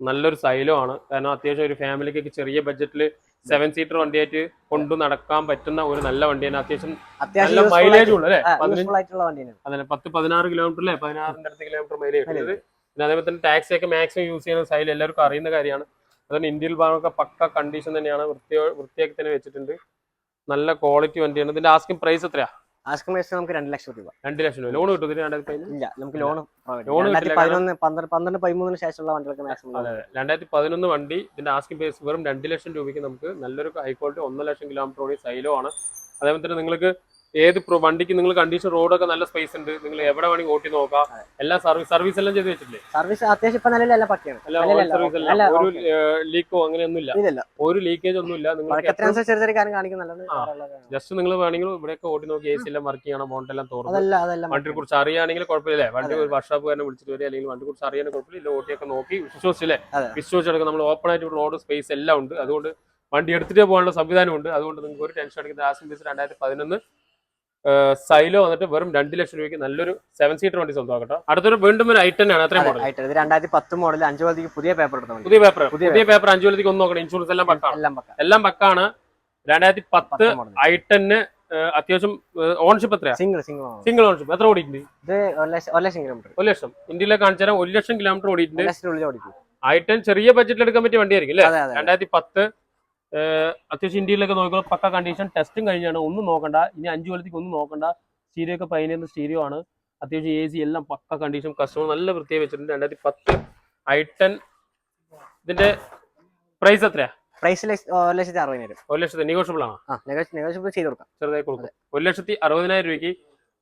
നല്ലൊരു സൈലോ ആണ്. കാരണം അത്യാവശ്യം ഒരു ഫാമിലിക്കൊക്കെ ചെറിയ ബഡ്ജറ്റിൽ സെവൻ സീറ്റർ വണ്ടിയായിട്ട് കൊണ്ടു നടക്കാൻ പറ്റുന്ന ഒരു നല്ല വണ്ടിയാണ്. അത്യാവശ്യം നല്ല മൈലേജ് ഉള്ളു അല്ലേ? പത്ത് പതിനാറ് കിലോമീറ്റർ അല്ലേ? പതിനാറിന്റെ അടുത്ത് കിലോമീറ്റർ മൈലേജ്. പിന്നെ അതേപോലെ തന്നെ ടാക്സി ഒക്കെ മാക്സിമം യൂസ് ചെയ്യുന്ന സൈൽ എല്ലാവർക്കും അറിയുന്ന കാര്യമാണ്. അതുകൊണ്ട് ഇന്ത്യയിൽ ഭാഗമൊക്കെ പക്ക കണ്ടീഷൻ തന്നെയാണ്. വൃത്തിയോ വൃത്തിയാക്കി തന്നെ വെച്ചിട്ടുണ്ട്. നല്ല ക്വാളിറ്റി വണ്ടിയാണ്. ഇതിന്റെ ആസ്കിംഗ് പ്രൈസ് എത്രയാ? ആസ്കിംഗ് പ്രൈസ് നമുക്ക് രണ്ട് ലക്ഷം രൂപ. രണ്ട് ലക്ഷം രൂപ. ലോൺ കിട്ടും ഇല്ല നമുക്ക് ലോൺ രണ്ടായിരത്തി പതിനൊന്ന് പന്ത്രണ്ട് പന്ത്രണ്ട് പതിമൂന്നിന് ശേഷമുള്ള വണ്ടികൾക്ക് മാക്സിമം അതെ രണ്ടായിരത്തി പതിനൊന്ന് വണ്ടി ഇതിന്റെ ആസ്കിംഗ് പ്രൈസ് വെറും രണ്ട് ലക്ഷം രൂപയ്ക്ക് നമുക്ക് നല്ലൊരു ഹൈ ക്വാളിറ്റി ഒന്നര ലക്ഷം കിലോമീറ്റർ ഓടി സൈലോ ആണ്. അതേപോലെ തന്നെ നിങ്ങൾക്ക് ഏത് വണ്ടിക്ക് നിങ്ങൾ കണ്ടീഷൻ റോഡൊക്കെ നല്ല സ്പേസ് ഉണ്ട്. നിങ്ങൾ എവിടെ വേണമെങ്കിൽ ഓട്ടി നോക്കാം. എല്ലാം സർവീസ് സർവീസ് എല്ലാം ചെയ്ത് വെച്ചിട്ടില്ലേ? സർവീസ് അത്യാവശ്യം ഇപ്പൊ നിലവിലെല്ലാം പക്കയാണ് എല്ലാ സർവീസ് എല്ലാം ഒരു ലീക്കോ ലീക്കോ അങ്ങനെയൊന്നും ഇല്ല ഇല്ലല്ല. ഒരു ലീക്കേജ് ഒന്നും ഇല്ല നിങ്ങൾക്ക് പഴക്കത്തിനനുസരിച്ച് ചെറിയ ചെറിയ കാര്യം കാണിക്കുന്നുള്ളത് ആ. ജസ്റ്റ് നിങ്ങൾ വേണമെങ്കിൽ ഇവിടെയൊക്കെ ഓടി നോക്കി. എ സി എല്ലാം വർക്ക് ചെയ്യണം. അതല്ല അതെല്ലാം വണ്ടിയെ കുറിച്ച് അറിയാണെങ്കിൽ കുഴപ്പമില്ലേ വണ്ടി ഒരു വർഷോപ്പ് തന്നെ വിളിച്ചിട്ട് വരിക. അല്ലെങ്കിൽ വണ്ടി കുറിച്ച് അറിയാൻ കുഴപ്പമില്ല. ഓട്ടിയൊക്കെ നോക്കി വിശ്വസിച്ചില്ലേ. വിശ്വസിച്ചെടുക്കുക. നമ്മൾ ഓപ്പൺ ആയിട്ട് റോഡ് സ്പേസ് എല്ലാം ഉണ്ട്. അതുകൊണ്ട് വണ്ടി എടുത്തിട്ട് പോകാനുള്ള സംവിധാനം ഉണ്ട് അതുകൊണ്ട് നിങ്ങൾക്ക് ഒരു ടെൻഷൻ അടിക്കുന്ന ആസിംബീസ് രണ്ടായിരത്തി പതിനൊന്ന് സൈലോ വന്നിട്ട് വെറും രണ്ട് ലക്ഷം രൂപയ്ക്ക് നല്ലൊരു സെവൻ സീറ്റർ വണ്ടി സ്വന്തമാക്കട്ടോ അടുത്തൊരു വീണ്ടും ഒരു ഐറ്റൻ ആണ്. അത്രയും മോഡൽ ഇത് രണ്ടായിരത്തി പത്ത് മോഡൽ അഞ്ചു കൊല്ലത്തേക്ക് പുതിയ പേപ്പർ പുതിയ പേപ്പർ പുതിയ പേപ്പർ അഞ്ചു കൊല്ലത്തേക്ക് ഒന്ന് നോക്കണം. ഇൻഷുറൻസ് എല്ലാം പക്കാണ്? എല്ലാം പക്ക. എല്ലാം പക്കാണ്. രണ്ടായിരത്തി പത്ത് ഐറ്റന് അത്യാവശ്യം ഓൺഷിപ്പ് എത്രയാ? സിംഗിൾ സിംഗിൾ സിംഗിൾ ഓൺഷിപ്പ് എത്ര ഓടിയിട്ടുണ്ട്? ഇത് ഒരു ലക്ഷം കിലോമീറ്റർ ഒരു ലക്ഷം. ഇന്ത്യയിലെ കാണിച്ചു തരാം. ഒരു ലക്ഷം കിലോമീറ്റർ ഓടിയിട്ടുണ്ട്. ഐ ടെൻ ചെറിയ ബഡ്ജറ്റിൽ എടുക്കാൻ പറ്റിയ വണ്ടിയായിരിക്കും അല്ലേ? രണ്ടായിരത്തി പത്ത് അത്യാവശ്യം ഇന്ത്യയിലൊക്കെ നോക്കിയാൽ പക്ക കണ്ടീഷൻ ടെസ്റ്റും കഴിഞ്ഞാണ്. ഒന്നും നോക്കണ്ട. ഇനി അഞ്ചു കൊല്ലത്തേക്ക് ഒന്നും നോക്കണ്ട. സ്റ്റീരിയോ ഒക്കെ പതിനേന്ന് സ്റ്റീരിയോ ആണ്. അത്യാവശ്യം എ സി എല്ലാം പക്ക കണ്ടീഷൻ കസ്റ്റമർ നല്ല വൃത്തിയായി വെച്ചിട്ടുണ്ട്. രണ്ടായിരത്തി പത്ത് ഐ ടെൻ ഇതിന്റെ പ്രൈസ് എത്രയാ? പ്രൈസ് ഒരു ലക്ഷത്തി അറുപതിനായിരം ഒരു ലക്ഷത്തി നെഗോഷ്യബിൾ ആണ്? നെഗോഷ്യബിൾ ചെയ്ത് കൊടുക്കാം. ചെറുതായി കൊടുക്കും. ഒരു ലക്ഷത്തി അറുപതിനായിരം രൂപയ്ക്ക്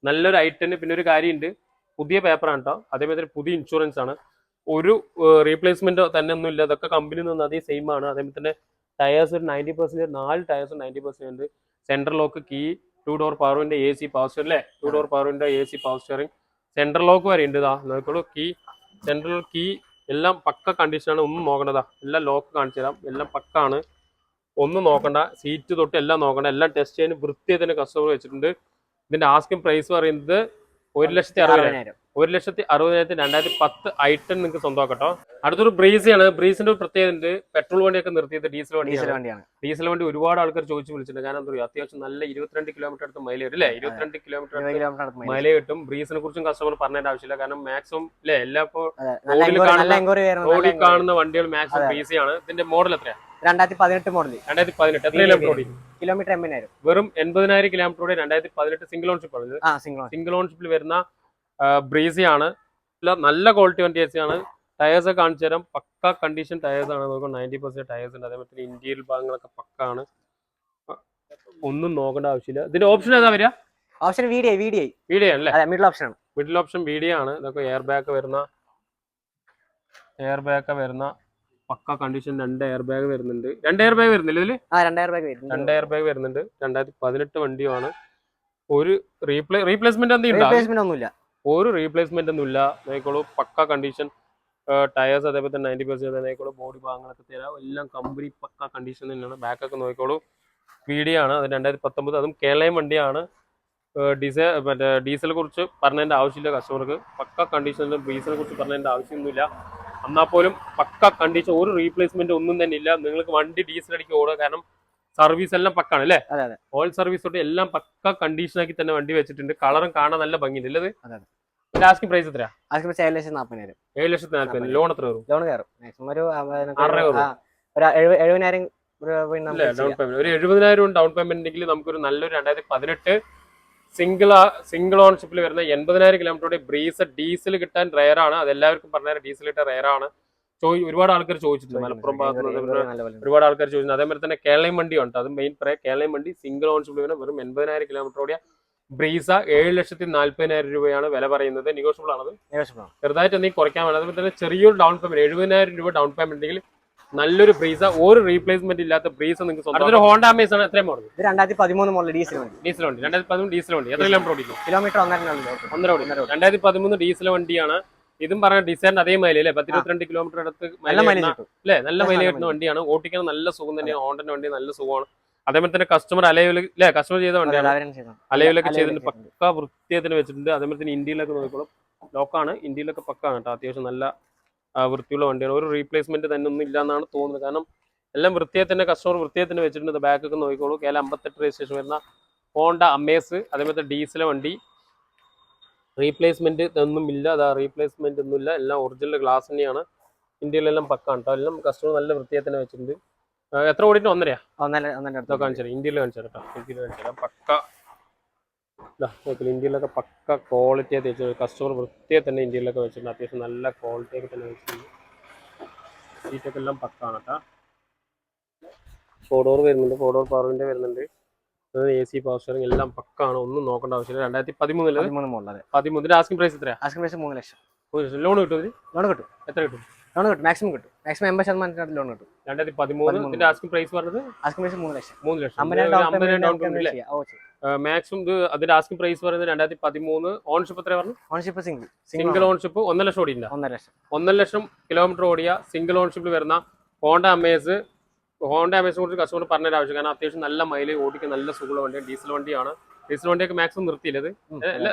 നല്ലൊരു ഐറ്റന് പിന്നെ ഒരു കാര്യമുണ്ട്. പുതിയ പേപ്പറാണ് കേട്ടോ അതേമാതിരി പുതിയ ഇൻഷുറൻസ് ആണ്. ഒരു റീപ്ലേസ്മെന്റോ തന്നെ ഒന്നും ഇല്ല അതൊക്കെ കമ്പനി നിന്ന് അതേ സെയിം ആണ്. അതേപോലെ തന്നെ ടയേഴ്സ് ഒരു നയന്റി പെർസെന്റ് നാല് ടയേഴ്സ് നയന്റി പെർസെന്റ് ഉണ്ട് central lock key two door പവറിന്റെ എ സി പവർ സ്റ്റിയർ അല്ലേ? ടു ഡോർ പവറിന്റെ A C power steering central lock വരെ ഉണ്ട് ഇതാ നോക്കോളൂ കീ സെൻട്രൽ കീ എല്ലാം പക്ക കണ്ടീഷനാണ് ഒന്നും നോക്കണ്ടതാ എല്ലാം ലോക്ക് കാണിച്ചു തരാം എല്ലാം പക്കാണ്. ഒന്നും നോക്കണ്ട സീറ്റ് തൊട്ട് എല്ലാം നോക്കണ്ട എല്ലാം ടെസ്റ്റ് ചെയ്യാൻ വൃത്തിയായി തന്നെ കസ്റ്റമർ വെച്ചിട്ടുണ്ട്. ഇതിന്റെ ആസ്കിംഗ് പ്രൈസ് പറയുന്നത് ഒരു ലക്ഷത്തി അറുപതിനായിരം. ഒരു ലക്ഷത്തി അറുപതിനായിരത്തി രണ്ടായിരത്തി പത്ത് ഐറ്റൻ നിങ്ങൾക്ക് സ്വന്തമാക്കട്ടോ. അടുത്തൊരു ബ്രീസിയാണ്. ബ്രീസിന്റെ ഒരു പ്രത്യേകത ഉണ്ട്. പെട്രോൾ വണ്ടിയൊക്കെ നിർത്തിയത് ഡീസൽ വണ്ടിയാണ്. ഡീസൽ വണ്ടി ഒരുപാട് ആൾക്കാർ ചോദിച്ചു വിളിച്ചിട്ടുണ്ട്. കാരണം എന്താ പറയുക അത്യാവശ്യം നല്ല ഇരുപത്തിരണ്ട് കിലോമീറ്റർ അടുത്ത് മൈലേജ് അല്ലേ? ഇരുപത്തിരണ്ട് കിലോമീറ്റർ മൈലേ മൈലേജ്. കിട്ടും. ബ്രീസിനെ കുറിച്ചും കസ്റ്റമർ പറഞ്ഞതിന്റെ ആവശ്യമില്ല. കാരണം മാക്സിമം അല്ലേ എല്ലാ ഇപ്പോൾ റോഡിൽ കാണുന്ന- വണ്ടികൾ മാക്സിമം. ബ്രീസിയാണ്. ഇതിന്റെ മോഡൽ എത്രയാ? രണ്ടായിരത്തി പതിനെട്ട് മോഡൽ രണ്ടായിരത്തി പതിനെട്ട്. എത്ര കിലോമീറ്റർ ഓടി കിലോമീറ്റർ എൺപതിനായിരം. വെറും എൺപതിനായിരം കിലോമീറ്ററോടെ രണ്ടായിരത്തി പതിനെട്ട് സിംഗിൾ ഓൺഷിപ്പ് ആണ് സിംഗിൾ ഓൺഷിപ്പിൽ വരുന്ന ബ്രീസി ആണ്. നല്ല ക്വാളിറ്റി വണ്ടി ആണ്. ടയേഴ്സ് ഒക്കെ കാണിച്ചു തരാം. പക്ക കണ്ടീഷൻ ടയേഴ്സ് ആണ്. നോക്കാം നയന്റി പെർസെന്റ് ടയേഴ്സ് ഉണ്ട്. അതേപോലെ ഇന്ത്യയിൽ ഭാഗങ്ങളൊക്കെ പക്കാണ്. ഒന്നും നോക്കേണ്ട ആവശ്യമില്ല. ഇതിന്റെ ഓപ്ഷൻ ഏതാ വരിക? ഓപ്ഷൻ വീഡിയോ വീഡിയോ വീഡിയോ അല്ലേ? മിഡിൽ ഓപ്ഷൻ ആണ്. മിഡിൽ ഓപ്ഷൻ വീഡിയോ ആണ്. ഇതൊക്കെ എയർ ബാഗ് വരുന്ന എയർ ബാഗ് വരുന്ന പക്ക കണ്ടീഷൻ രണ്ട് എയർ ബാഗ് വരുന്നുണ്ട്. രണ്ട് എയർ ബാഗ് വരുന്നില്ല ഇതിൽ? ആ എയർ ബാഗ് വരുന്നുണ്ട്. രണ്ട് എയർ ബാഗ് വരുന്നുണ്ട്. രണ്ടായിരത്തി പതിനെട്ട് വണ്ടിയുമാണ്. ഒരു റീപ്ലേ റീപ്ലേസ്മെന്റ് എന്തെങ്കിലും റീപ്ലേസ്മെന്റ് ഒന്നുമില്ല. ഒരു റീപ്ലേസ്മെന്റ് ഒന്നും ഇല്ല. നോക്കിക്കോളൂ പക്ക കണ്ടീഷൻ ടയേഴ്സ് അതേപോലെ തന്നെ നയന്റി പെർസെന്റ് നോക്കിക്കോളൂ ബോഡി ഭാഗങ്ങളൊക്കെ തരാം. എല്ലാം കമ്പനി പക്ക കണ്ടീഷൻ തന്നെയാണ്. ബാക്കൊക്കെ നോക്കിക്കോളൂ. ആണ് അത് രണ്ടായിരത്തി പത്തൊമ്പത് അതും കേരളയും വണ്ടിയാണ്. ഡീസൽ മറ്റേ ഡീസലിനെ കുറിച്ച് പറഞ്ഞതിന്റെ ആവശ്യമില്ല കസ്റ്റമർക്ക് പക്ക കണ്ടീഷനിൽ ഡീസലിനെ കുറിച്ച് പറഞ്ഞതിന്റെ ആവശ്യമൊന്നുമില്ല. എന്നാൽ പോലും പക്ക കണ്ടീഷൻ ഒരു റീപ്ലേസ്മെന്റ് ഒന്നും തന്നെ ഇല്ല. നിങ്ങൾക്ക് വണ്ടി ഡീസൽ അടിക്കുക ഓടുക കാരണം സർവീസ് എല്ലാം പക്കാണ് അല്ലേ? ഓയിൽ സർവീസ് തൊട്ട് എല്ലാം പക്ക കണ്ടീഷൻ ആക്കി തന്നെ വണ്ടി വെച്ചിട്ടുണ്ട്. കളറും കാണാൻ നല്ല ഭംഗിയുണ്ട്. അല്ലേ അതെ. പ്രൈസ് എത്രയാ? ആസ്കിംഗ് ഏഴ് ലക്ഷത്തി നാൽപ്പതിനായിരം ഏഴ് ലക്ഷത്തി നാല്പതിന് ലോൺ എത്ര വരും? ലോൺ കയറും. മാക്സിമം ഒരു ഒരു- എഴുപതിനായിരം ഡൗൺ പേയ്മെന്റ് ഒരു എഴുപതിനായിരം ഡൗൺ പേയ്മെന്റ് നമുക്കൊരു നല്ലൊരു രണ്ടായിരത്തി പതിനെട്ട് സിംഗിൾ സിംഗിൾ ഓൺഷിപ്പിൽ വരുന്ന എൺപതിനായിരം കിലോമീറ്ററുടെ ബ്രീസ് ഡീസൽ കിട്ടാൻ റയറാണ് അത് എല്ലാവർക്കും പറഞ്ഞാൽ ഡീസൽ കിട്ടാൻ റയറാണ് ചോദി ഒരുപാട് ആൾക്കാർ ചോദിച്ചിട്ടുണ്ട്. മലപ്പുറം ഭാഗത്ത് നിന്ന് ഇവർ നല്ല പോലെ. ഉണ്ട്. ഒരുപാട് ആൾക്കാർ ചോദിച്ചു അതേപോലെ തന്നെ കേരളം വണ്ടി ഉണ്ട്. അത് മെയിൻ പറയാം. കേരളം വണ്ടി സിംഗിൾ ഓൺഷിപ്പിൽ വരുന്ന വെറും എൺപതിനായിരം കിലോമീറ്റർ ഓടിയ ബ്രീസ ഏഴ് ലക്ഷത്തി നാല്പതിനായിരം രൂപയാണ് വില പറയുന്നത്. നെഗോഷ്യബിൾ ആണത്. ചെറുതായിട്ട് എന്തെങ്കിലും കുറയ്ക്കാൻ വേണം. അതുപോലെ തന്നെ ചെറിയൊരു ഡൗൺ പേയ്മെന്റ് എഴുപതിനായിരം രൂപ ഡൗൺ പേയ്മെന്റ് ഉണ്ടെങ്കിൽ നല്ലൊരു ബ്രീസ ഒരു റീപ്ലേസ്മെന്റ് ഇല്ലാത്ത ബ്രീസ നിങ്ങൾക്ക് സ്വന്തം ഹോണ്ട അമേസ് ആണ്. എത്രയും മോഡൽ രണ്ടായിരത്തി പതിമൂന്ന് മോഡൽ ഡീസൽ വണ്ടി. ഡീസൽ വണ്ടി. രണ്ടായിരത്തി പതിമൂന്ന് ഡീസൽ വണ്ടി. എത്ര കിലോമീറ്റർ ഓടിക്കും? കിലോമീറ്റർ ഒന്നര ഒന്നര ഓടി രണ്ടായിരത്തി പതിമൂന്ന് ഡീസൽ വണ്ടിയാണ് ഇതും പറഞ്ഞ ഡിസൈൻ അതേ മൈലേ അല്ലേ? പത്തിരുപത്തിരണ്ട് കിലോമീറ്റർ അടുത്ത് അല്ലെ? മൈലേജ് നല്ല മൈലേജ് കിട്ടുന്ന വണ്ടിയാണ്. ഓട്ടിക്കാൻ നല്ല സുഖം തന്നെയാണ് ഹോണ്ടന്റെ വണ്ടി നല്ല സുഖമാണ്. അതേപോലെ തന്നെ കസ്റ്റമർ അലയിൽ അല്ലേ? കസ്റ്റമർ ചെയ്ത വണ്ടിയാണ്. അലയിലൊക്കെ ചെയ്തിട്ട് ചെയ്തിട്ടുണ്ട്. പക്ക വൃത്തിയത്തിന് വെച്ചിട്ടുണ്ട്. അതേപോലെ തന്നെ ഇന്ത്യയിലൊക്കെ നോക്കിക്കോളും. ലോക്കാണ്. ഇന്ത്യയിലൊക്കെ പക്കാണ് കേട്ടോ. അത്യാവശ്യം നല്ല വൃത്തിയുള്ള വണ്ടിയാണ്. ഒരു റീപ്ലേസ്മെന്റ് തന്നെ ഒന്നും ഇല്ല എന്നാണ് തോന്നുന്നത്. കാരണം എല്ലാം വൃത്തിയെ തന്നെ കസ്റ്റമർ വൃത്തിയെ തന്നെ വെച്ചിട്ടുണ്ട്. ബാക്കൊക്കെ നോക്കിക്കോളൂ. കേരള അമ്പത്തെട്ട് രജിസ്ട്രേഷൻ വരുന്ന ഹോണ്ട അമേസ് അതേപോലത്തെ ഡീസൽ വണ്ടി. റീപ്ലേസ്മെന്റ് ഒന്നും ഇല്ല. അതാ റീപ്ലേസ്മെന്റ് ഒന്നുമില്ല. എല്ലാം ഒറിജിനൽ ഗ്ലാസ് തന്നെയാണ്. ഇന്ത്യയിലെല്ലാം പക്കാണ് കേട്ടോ എല്ലാം കസ്റ്റമർ നല്ല വൃത്തിയെ തന്നെ വെച്ചിട്ടുണ്ട്. എത്ര ഓടിയിട്ട് ഒന്നരയാ ഒന്നര ഒന്നര കാണിച്ചു ഇന്ത്യയിൽ കാണിച്ചു കേട്ടോ ഇന്ത്യയിൽ കാണിച്ചു പക്ക. ഇന്ത്യയിലൊക്കെ പക്ക ക്വാളിറ്റി ആയിട്ട് വെച്ചു കസ്റ്റമർ വൃത്തിയെ തന്നെ ഇന്ത്യയിലൊക്കെ വെച്ചിട്ടുണ്ട്. അത്യാവശ്യം നല്ല ക്വാളിറ്റി ഒക്കെ തന്നെ വെച്ചിട്ടുണ്ട്. സീറ്റൊക്കെ എല്ലാം പക്കാണ് കേട്ടോ ഫോർ ഡോർ വരുന്നുണ്ട്. ഫോർ ഡോർ വരുന്നുണ്ട്. എ സി പവർ സ്റ്റിയറിംഗ് എല്ലാം പക്കാണ്. ഒന്നും നോക്കേണ്ട ആവശ്യമില്ല. രണ്ടായിരത്തി പതിമൂന്നിൽ പതിമൂന്നിന്റെ ആസ്കിംഗ് പ്രൈസ് എത്രയാ? ആസ്കിംഗ് പ്രൈസ് മൂന്ന് ലക്ഷം. ലോൺ കിട്ടും ഇതിന്? ലോൺ കിട്ടും. എത്ര കിട്ടും? ലോൺ കിട്ടും. മാക്സിമം കിട്ടും. മാക്സിമം എൺപത് ശതമാനത്തിനകത്ത് ലോൺ കിട്ടും. രണ്ടായിരത്തി പതിമൂന്നിന്റെ ആസ്കിംഗ് പ്രൈസ് പറഞ്ഞത്? ആസ്കിംഗ് പ്രൈസ് മൂന്ന് ലക്ഷം. മൂന്ന് ലക്ഷം. അമ്പതിനായിരം ഡൗൺ പേയ്മെന്റ് മാക്സിമം ഇത് അതിന്റെ ആസ്കിംഗ് പ്രൈസ് പറയുന്നത് രണ്ടായിരത്തി പതിമൂന്ന്. ഓൺഷിപ്പ് എത്ര പറഞ്ഞു ഓൺഷിപ്പ് സിംഗിൾ സിംഗിൾ ഓൺഷിപ്പ് ഒന്നര ലക്ഷം ഓടിയില്ല ഒന്നര ലക്ഷം. ഒന്നര ലക്ഷം കിലോമീറ്റർ ഓടിയ സിംഗിൾ ഓൺഷിപ്പിൽ വരുന്ന ഹോണ്ട അമേസ് ഹോണ്ട അമേസിനെ കുറിച്ച് കസ്റ്റമർ പറഞ്ഞൊരു ആവശ്യം. കാരണം അത്യാവശ്യം നല്ല മൈലേജ് ഓടിക്കാൻ നല്ല സുഖമുള്ള വണ്ടിയാണ് ഡീസൽ വണ്ടിയാണ്. ഡീസൽ വണ്ടിയൊക്കെ മാക്സിമം നിർത്തിയില്ലത്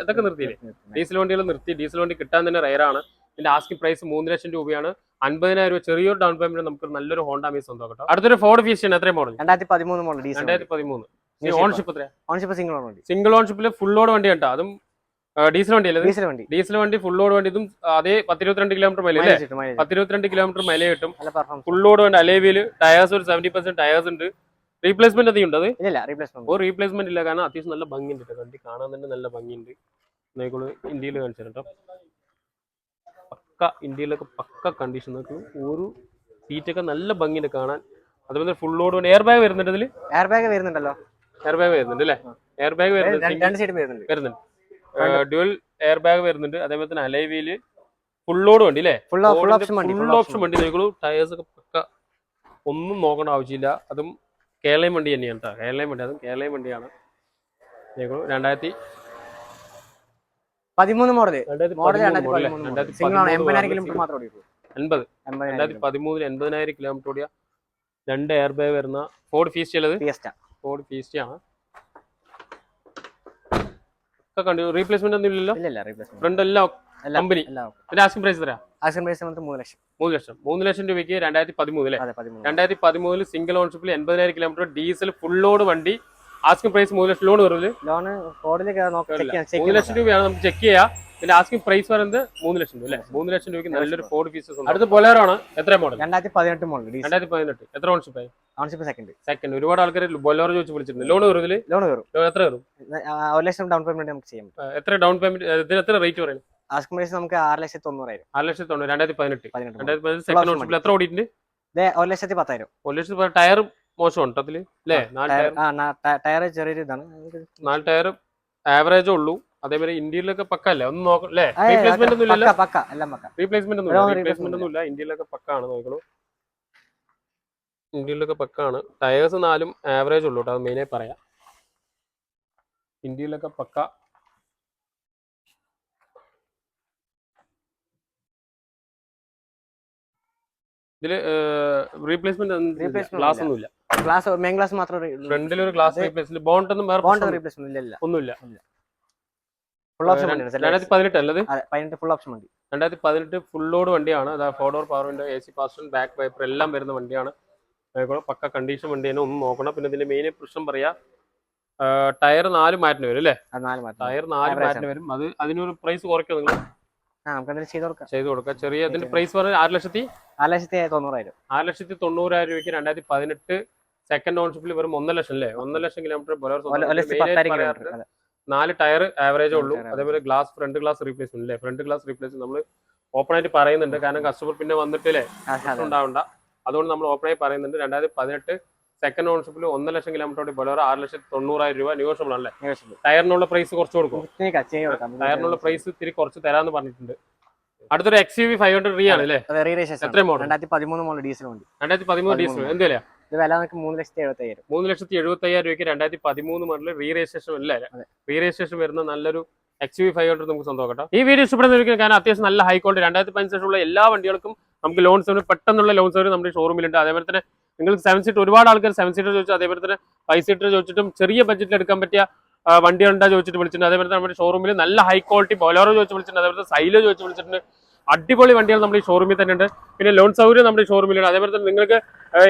ഇതൊക്കെ നിർത്തിയില്ലേ? ഡീസൽ വണ്ടികൾ നിർത്തി. ഡീസൽ വണ്ടി കിട്ടാൻ തന്നെ റയറാണ് ഇതിന്റെ ആസ്കിംഗ് പ്രൈസ് മൂന്ന് ലക്ഷം രൂപയാണ്. അൻപതിനായിരം രൂപ ചെറിയൊരു ഡൗൺ പേയ്മെന്റ് നമുക്ക് നല്ലൊരു ഹോണ്ട അമേസ് സ്വന്തം കേട്ടോ അടുത്തൊരു ഫോർഡ് ഫീഷൻ എത്രയും മോഡൽ രണ്ടായിരത്തി പതിമൂന്ന് മോഡൽ രണ്ടായിരത്തി പതിമൂന്ന്. ഓൺഷിപ്പ് എത്രയാ? ഓൺഷിപ്പ് സിംഗിൾ ഓൺ വണ്ടി. സിംഗിൾ ഓൺഷിപ്പിൽ ഫുൾ ഓഡ് വണ്ടി കേട്ടോ അതും ഡീസൽ വണ്ടി അല്ലേ ഡീസൽ വണ്ടി. ഡീസൽ വണ്ടി ഫുൾ ലോഡ് വണ്ടി ഇതും അതേ പത്തിരുപത്തിരണ്ട് കിലോമീറ്റർ മൈലേജ് അല്ലേ പത്തിരുപത്തിരണ്ട് കിലോമീറ്റർ മൈലേജ് കിട്ടും. ഫുൾ ലോഡ് വേണ്ട അലേവിയിൽ ടയേഴ്സ് ഒരു സെവന്റി പെർസെന്റ് ടയേഴ്സ് ഉണ്ട്. റീപ്ലേസ്മെന്റ് അധികം ഉണ്ട് അത്? ഇല്ല റീപ്ലേസ്മെന്റ് ഒരു റീപ്ലേസ്മെന്റ് ഇല്ല. കാരണം അത്യാവശ്യം നല്ല ഭംഗിയുണ്ട് കേട്ടോ. വണ്ടി കാണാൻ തന്നെ നല്ല ഭംഗിയുണ്ട്. നോക്കിക്കോളൂ ഇന്ത്യയിൽ കാണിച്ചു കേട്ടോ. പക്ക ഇന്ത്യയിലൊക്കെ പക്ക കണ്ടീഷൻ നോക്കൂ ഒരു സീറ്റൊക്കെ നല്ല ഭംഗിയുണ്ട് കാണാൻ. അതുപോലെ ഫുൾ ലോഡ് വേണ്ട. എയർ ബാഗ് വരുന്നുണ്ട് ഇതിൽ എയർ ബാഗ് വരുന്നുണ്ടല്ലോ എയർ ബാഗ് വരുന്നുണ്ട്. അല്ലേ എയർ ബാഗ് വരുന്നുണ്ട്. വരുന്നുണ്ട്. ഡ്യുവൽ എയർ ബാഗ് വരുന്നുണ്ട്. അതേപോലെ തന്നെ അലൈവിയിൽ ഫുൾ ലോഡ് വണ്ടി അല്ലേ? ഫുൾ ഓപ്ഷൻ വണ്ടി ഫുൾ ഓപ്ഷൻ വണ്ടി. നോക്കൂ ടയേഴ്സ് ഒക്കെ പക്ക ഒന്നും നോക്കേണ്ട ആവശ്യമില്ല. അതും കേരളയും വണ്ടി തന്നെയാണ് കേട്ടോ കേരളയും വണ്ടി അതും കേരളയും വണ്ടിയാണ്. രണ്ടായിരത്തി പതിമൂന്ന് മോഡൽ രണ്ടായിരത്തി എൺപത്. പതിമൂന്നിൽ എൺപതിനായിരം കിലോമീറ്റർ ഓടിയ രണ്ട് എയർ ബാഗ് വരുന്ന ഫോർഡ് ഫീസ്റ്റ് ഉള്ളത് ഫോർഡ് ഫീസ്റ്റ് ആണ്. ഒക്കെ കണ്ടു. റീപ്ലേസ്മെന്റ് ഒന്നും ഇല്ലല്ലോ? ഇല്ല ഇല്ല റീപ്ലേസ്മെന്റ് ഫ്രണ്ട് എല്ലാം കമ്പനി ഇതിന്റെ ആസ്കിംഗ് പ്രൈസ് ആക്ഷൻ പ്രൈസ് മൂന്ന് ലക്ഷം. മൂന്ന് ലക്ഷം. മൂന്ന് ലക്ഷം രൂപയ്ക്ക് രണ്ടായിരത്തി പതിമൂന്ന് അല്ലേ? അതെ പതിമൂന്ന്. രണ്ടായിരത്തി പതിമൂന്നിൽ സിംഗിൾ ഓൺഷിപ്പിൽ എൺപതിനായിരം കിലോമീറ്റർ ഡീസൽ ഫുള്ളോട് വണ്ടി ആസ്കിംഗ് പ്രൈസ് മൂന്ന് ലക്ഷം ലോൺ വരുന്നത് ലോൺ മൂന്ന് ലക്ഷം രൂപയാണ് നമുക്ക് ചെക്ക് ചെയ്യാം. പിന്നെ ആസ്കിംഗ് പ്രൈസ് വരുന്നത് മൂന്ന് ലക്ഷം രൂപ അല്ലേ? മൂന്ന് ലക്ഷം രൂപയ്ക്ക് നല്ലൊരു ഫോർഡ് ഫീച്ചേഴ്സ് അടുത്ത ബൊലേറോ ആണ്. എത്ര മോഡൽ രണ്ടായിരത്തി പതിനെട്ട് മോഡൽ രണ്ടായിരത്തി പതിനെട്ട്. എത്ര ഓൺഷിപ്പ് ആയി? ഓൺഷിപ്പ് സെക്കൻഡ് സെക്കൻഡ് ഒരുപാട് ആൾക്കാർ ബൊലേറോ ചോദിച്ച് വിളിച്ചിട്ടുണ്ട്. ലോൺ വരും ഇതിൽ ലോൺ വരും. ലോൺ എത്ര വരും? ഒരു ലക്ഷം ഡൗൺ പേയ്മെന്റ് നമുക്ക് ചെയ്യാം എത്ര ഡൗൺ പേയ്മെന്റ് ഇതിന് എത്ര റേറ്റ് പറയും ആസ്കിംഗ് പ്രൈസ് നമുക്ക് ആറ് ലക്ഷത്തി തൊണ്ണൂറായിരം. ആറ് ലക്ഷത്തി തൊണ്ണൂറ് രണ്ടായിരത്തി പതിനെട്ട്. രണ്ടായിരത്തി പതിനെട്ട് സെക്കൻഡ് ഓൺഷിപ്പിൽ എത്ര ഓടിയിട്ടുണ്ട്? ഒരു ലക്ഷത്തി പത്തായിരം. ഒരു ലക്ഷത്തി ടയർ മോശമാണ് കേട്ടോ അതിൽ അല്ലേ നാല് ടയർ ടയർ ആ ചെറിയൊരു ഇതാണ്. നാല് ടയർ ആവറേജേ ഉള്ളൂ. അതേപോലെ ഇന്ത്യയിലൊക്കെ പക്ക അല്ലേ ഒന്ന് നോക്കാം അല്ലേ റീപ്ലേസ്മെന്റ് ഒന്നും ഇല്ലല്ലോ റീപ്ലേസ്മെന്റ് ഒന്നും ഇല്ല റീപ്ലേസ്മെന്റ് ഒന്നും ഇല്ല. ഇന്ത്യയിലൊക്കെ പക്ക ആണ് ഇന്ത്യയിലൊക്കെ പക്കാണ്. ടയേഴ്സ് നാലും ആവറേജ് ഉള്ളൂ കേട്ടോ അത് മെയിനായി പറയാം. ഇന്ത്യയിലൊക്കെ പക്ക. ഇതിൽ റീപ്ലേസ്മെന്റ് ഗ്ലാസ് ഒന്നുമില്ല. ഗ്ലാസ് മെയിൻ ഗ്ലാസ് മാത്രമേ ഫ്രണ്ടിൽ ഒരു ഗ്ലാസ് റീപ്ലേസ്മെന്റ് ബോണ്ട് ഒന്നും വേറെ ബോണ്ട് റീപ്ലേസ്മെന്റ് ഇല്ല ഒന്നുമില്ല. ഫുൾ ഓപ്ഷൻ വണ്ടിയാണ്. രണ്ടായിരത്തി പതിനെട്ട് അല്ലത് പതിനെട്ട് ഫുൾ ഓപ്ഷൻ വണ്ടി. രണ്ടായിരത്തി പതിനെട്ട് ഫുൾ ലോഡ് വണ്ടിയാണ്. അതാ four door power window A C പാസ്റ്റൺ back wiper എല്ലാം വരുന്ന വണ്ടിയാണ്. അതേപോലെ പക്ക കണ്ടീഷൻ വണ്ടി തന്നെ ഒന്നും നോക്കണം. പിന്നെ ഇതിന്റെ മെയിൻ പ്രശ്നം പറയാ ടയർ നാല് മാറ്റിന് വരും അല്ലേ? ടയർ നാല് മാറ്റിന് വരും. അത് അതിനൊരു പ്രൈസ് കുറയ്ക്കും നിങ്ങൾ? നമുക്ക് ചെയ്ത് കൊടുക്കാം. ചെയ്ത് ചെറിയ ഇതിന്റെ പ്രൈസ് പറഞ്ഞാൽ ആറ് ലക്ഷത്തി? ആറ് ലക്ഷത്തി തൊണ്ണൂറായിരം. ആറ് ലക്ഷത്തി തൊണ്ണൂറായിരം രൂപയ്ക്ക് രണ്ടായിരത്തി പതിനെട്ട് സെക്കൻഡ് ഓൺഷിപ്പിൽ വെറും ഒന്നര ലക്ഷം അല്ലേ? ഒന്നര ലക്ഷം കിലോമീറ്റർ നാല് ടയർ ആവറേജ് ഉള്ളൂ. അതേപോലെ ഗ്ലാസ് ഫ്രണ്ട് ഗ്ലാസ് റീപ്ലേസ്മെന്റ് അല്ലേ ഫ്രണ്ട് ഗ്ലാസ് റീപ്ലേസ്മെന്റ് നമ്മൾ ഓപ്പൺ ആയിട്ട് പറയുന്നുണ്ട്. കാരണം കസ്റ്റമർ പിന്നെ വന്നിട്ടില്ലേ? ഉണ്ടാവണ്ട. അതുകൊണ്ട് നമ്മൾ ഓപ്പണായി പറയുന്നുണ്ട്. രണ്ടായിരത്തി പതിനെട്ട് സെക്കൻഡ് ഓണർഷിപ്പിൽ ഒന്നര ലക്ഷം കിലോമീറ്റർ പോലെ ആറ് ലക്ഷത്തി തൊണ്ണൂറായിരം രൂപ ന്യൂഷബിൾ ആണല്ലേ ടയറിനുള്ള പ്രൈസ് കുറച്ച് കൊടുക്കും. ടയറിനുള്ള പ്രൈസ് ഇത്തിരി കുറച്ച് തരാന്ന് പറഞ്ഞിട്ടുണ്ട്. അടുത്തൊരു X U V five hundred re ആണ് അല്ലേ? അത് re-registration എത്ര മോഡൽ രണ്ടായിരത്തി പതിമൂന്ന് മോഡൽ ഡീസൽ വണ്ടി. രണ്ടായിരത്തി പതിമൂന്ന്. ഡീസൽ എന്ത് വില ഇത് വില നമുക്ക് മൂന്ന് ലക്ഷത്തി എഴുപത്തി അയ്യായിരം മൂന്ന് ലക്ഷത്തി രൂപയ്ക്ക് രണ്ടായിരത്തി പതിമൂന്ന് മോഡൽ റീ രജിസ്ട്രേഷൻ അല്ലേ. റീ രജിസ്ട്രേഷൻ വരുന്ന നല്ലൊരു X U V five hundred നമുക്ക് സ്വന്തമാക്കട്ടെ ഈ വീഡിയോ ഇഷ്ടപ്പെടുന്ന കാരണം അത്യാവശ്യം നല്ല ഹൈ ക്വാളിറ്റി രണ്ടായിരത്തി ഉള്ള എല്ലാ വണ്ടികൾക്കും നമുക്ക് ലോൺ സൗകര്യം പെട്ടെന്നുള്ള ലോൺ സൗകര്യം നമ്മുടെ ഷോറൂമിലുണ്ട് അതേപോലെ തന്നെ നിങ്ങൾക്ക് സെവൻ സീറ്റ് ഒരുപാട് ആൾക്കാർ സെവൻ സീറ്റർ ചോദിച്ചു. അതേപോലെ തന്നെ ഫൈവ് സീറ്റർ ചോദിച്ചിട്ടും ചെറിയ ബഡ്ജറ്റിൽ എടുക്കാൻ പറ്റിയ വണ്ടി ഉണ്ടോ ചോദിച്ചിട്ട് വിളിച്ചിട്ടുണ്ട്. അതേപോലെ തന്നെ നമ്മുടെ ഷോറൂമിൽ നല്ല ഹൈ ക്വാളിറ്റി ബൊലോറോ ചോദിച്ച് വിളിച്ചിട്ടുണ്ട്. അതേപോലെ സൈലോ ചോദിച്ച് വിളിച്ചിട്ടുണ്ട്. അടിപൊളി വണ്ടികൾ നമ്മുടെ ഈ ഷോറൂമിൽ തന്നെ ഉണ്ട് പിന്നെ ലോൺ സൗകര്യം നമ്മുടെ ഷോറൂമിലുണ്ട് അതേപോലെ തന്നെ നിങ്ങൾക്ക്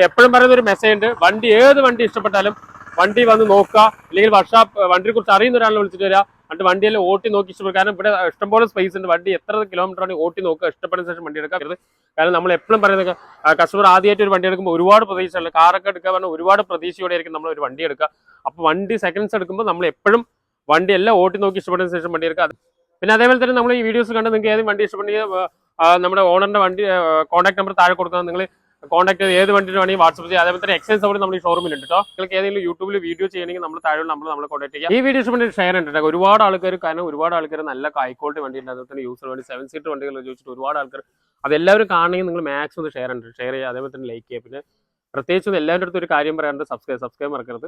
എപ്പോഴും പറയുന്ന ഒരു മെസ്സേജ് ഉണ്ട്. വണ്ടി ഏത് വണ്ടി ഇഷ്ടപ്പെട്ടാലും വണ്ടി വന്ന് നോക്കുക. അല്ലെങ്കിൽ വർഷാപ്പ് വണ്ടിയെ കുറിച്ച് അറിയുന്ന ഒരാളെ വിളിച്ചിട്ട് വരിക എന്നിട്ട് വണ്ടിയെല്ലാം ഓട്ടി നോക്കി ഇഷ്ടപ്പെടും. കാരണം ഇവിടെ ഇഷ്ടംപോലെ സ്പേസ് ഉണ്ട്. വണ്ടി എത്ര കിലോമീറ്റർ ആണ് ഓട്ടി നോക്കുക ഇഷ്ടപ്പെടുന്ന ശേഷം വണ്ടി എടുക്കുക. കാരണം നമ്മൾ എപ്പോഴും പറയുന്നത് കസ്റ്റമർ ആദ്യമായിട്ട് ഒരു വണ്ടി എടുക്കുമ്പോൾ ഒരുപാട് പ്രതീക്ഷയുണ്ട്. കാറൊക്കെ എടുക്കുക പറഞ്ഞാൽ ഒരുപാട് പ്രതീക്ഷയോടെ ആയിരിക്കും നമ്മൾ ഒരു വണ്ടി എടുക്കുക. അപ്പോൾ വണ്ടി സെക്കൻഡ്സ് എടുക്കുമ്പോൾ നമ്മൾ എപ്പോഴും വണ്ടി എല്ലാം ഓട്ടി നോക്കി ഇഷ്ടപ്പെടുന്ന ശേഷം വണ്ടി എടുക്കുക. പിന്നെ അതേപോലെ തന്നെ നമ്മൾ ഈ വീഡിയോസ് കണ്ട് നിങ്ങൾക്ക് ഏതെങ്കിലും വണ്ടി ഇഷ്ടപ്പെടുന്നെങ്കിൽ നമ്മുടെ ഓണറിന്റെ വണ്ടി കോൺടാക്ട് നമ്പർ താഴെ കൊടുക്കുക നിങ്ങൾ കോൺടാക്ട് ചെയ്ത് ഏത് വണ്ടിയുടെ വേണമെങ്കിൽ വാട്സപ്പ് ചെയ്യാം. അതേപോലെ തന്നെ എക്സൈസ് സൗകര്യം നമ്മുടെ ഈ ഷോറൂമിലുണ്ട് കേട്ടോ നിങ്ങൾക്ക് ഏതെങ്കിലും യൂട്യൂബിൽ വീഡിയോ ചെയ്യണമെങ്കിൽ നമ്മൾ താഴെ നമ്മൾ നമ്മൾ കോൺടാക്ട് ചെയ്യാം. ഈ വീഡിയോസ് വേണ്ടി ഷെയർ ഉണ്ട് ഒരുപാട് ആൾക്കാർ കാരണം ഒരുപാട് ആൾക്കാർ നല്ല ഹൈ ക്വാളിറ്റി വണ്ടി ഉണ്ട്. അതുപോലെ തന്നെ യൂസർ വേണ്ടി സെവൻ സീറ്റ് വണ്ടികൾ ചോദിച്ചിട്ട് ഒരുപാട് ആൾക്കാർ അതെല്ലാവരും കാണണമെങ്കിൽ നിങ്ങൾ മാക്സിമം ഷെയർ ഉണ്ട്. ഷെയർ ചെയ്യുക. അതേപോലെ തന്നെ ലൈക്ക് ചെയ്യുക. പിന്നെ പ്രത്യേകിച്ച് എല്ലാവരുടെ അടുത്തും ഒരു കാര്യം പറയാറുണ്ട് സബ്സ്ക്രൈബ് സബ്സ്ക്രൈബ് മറക്കരുത്.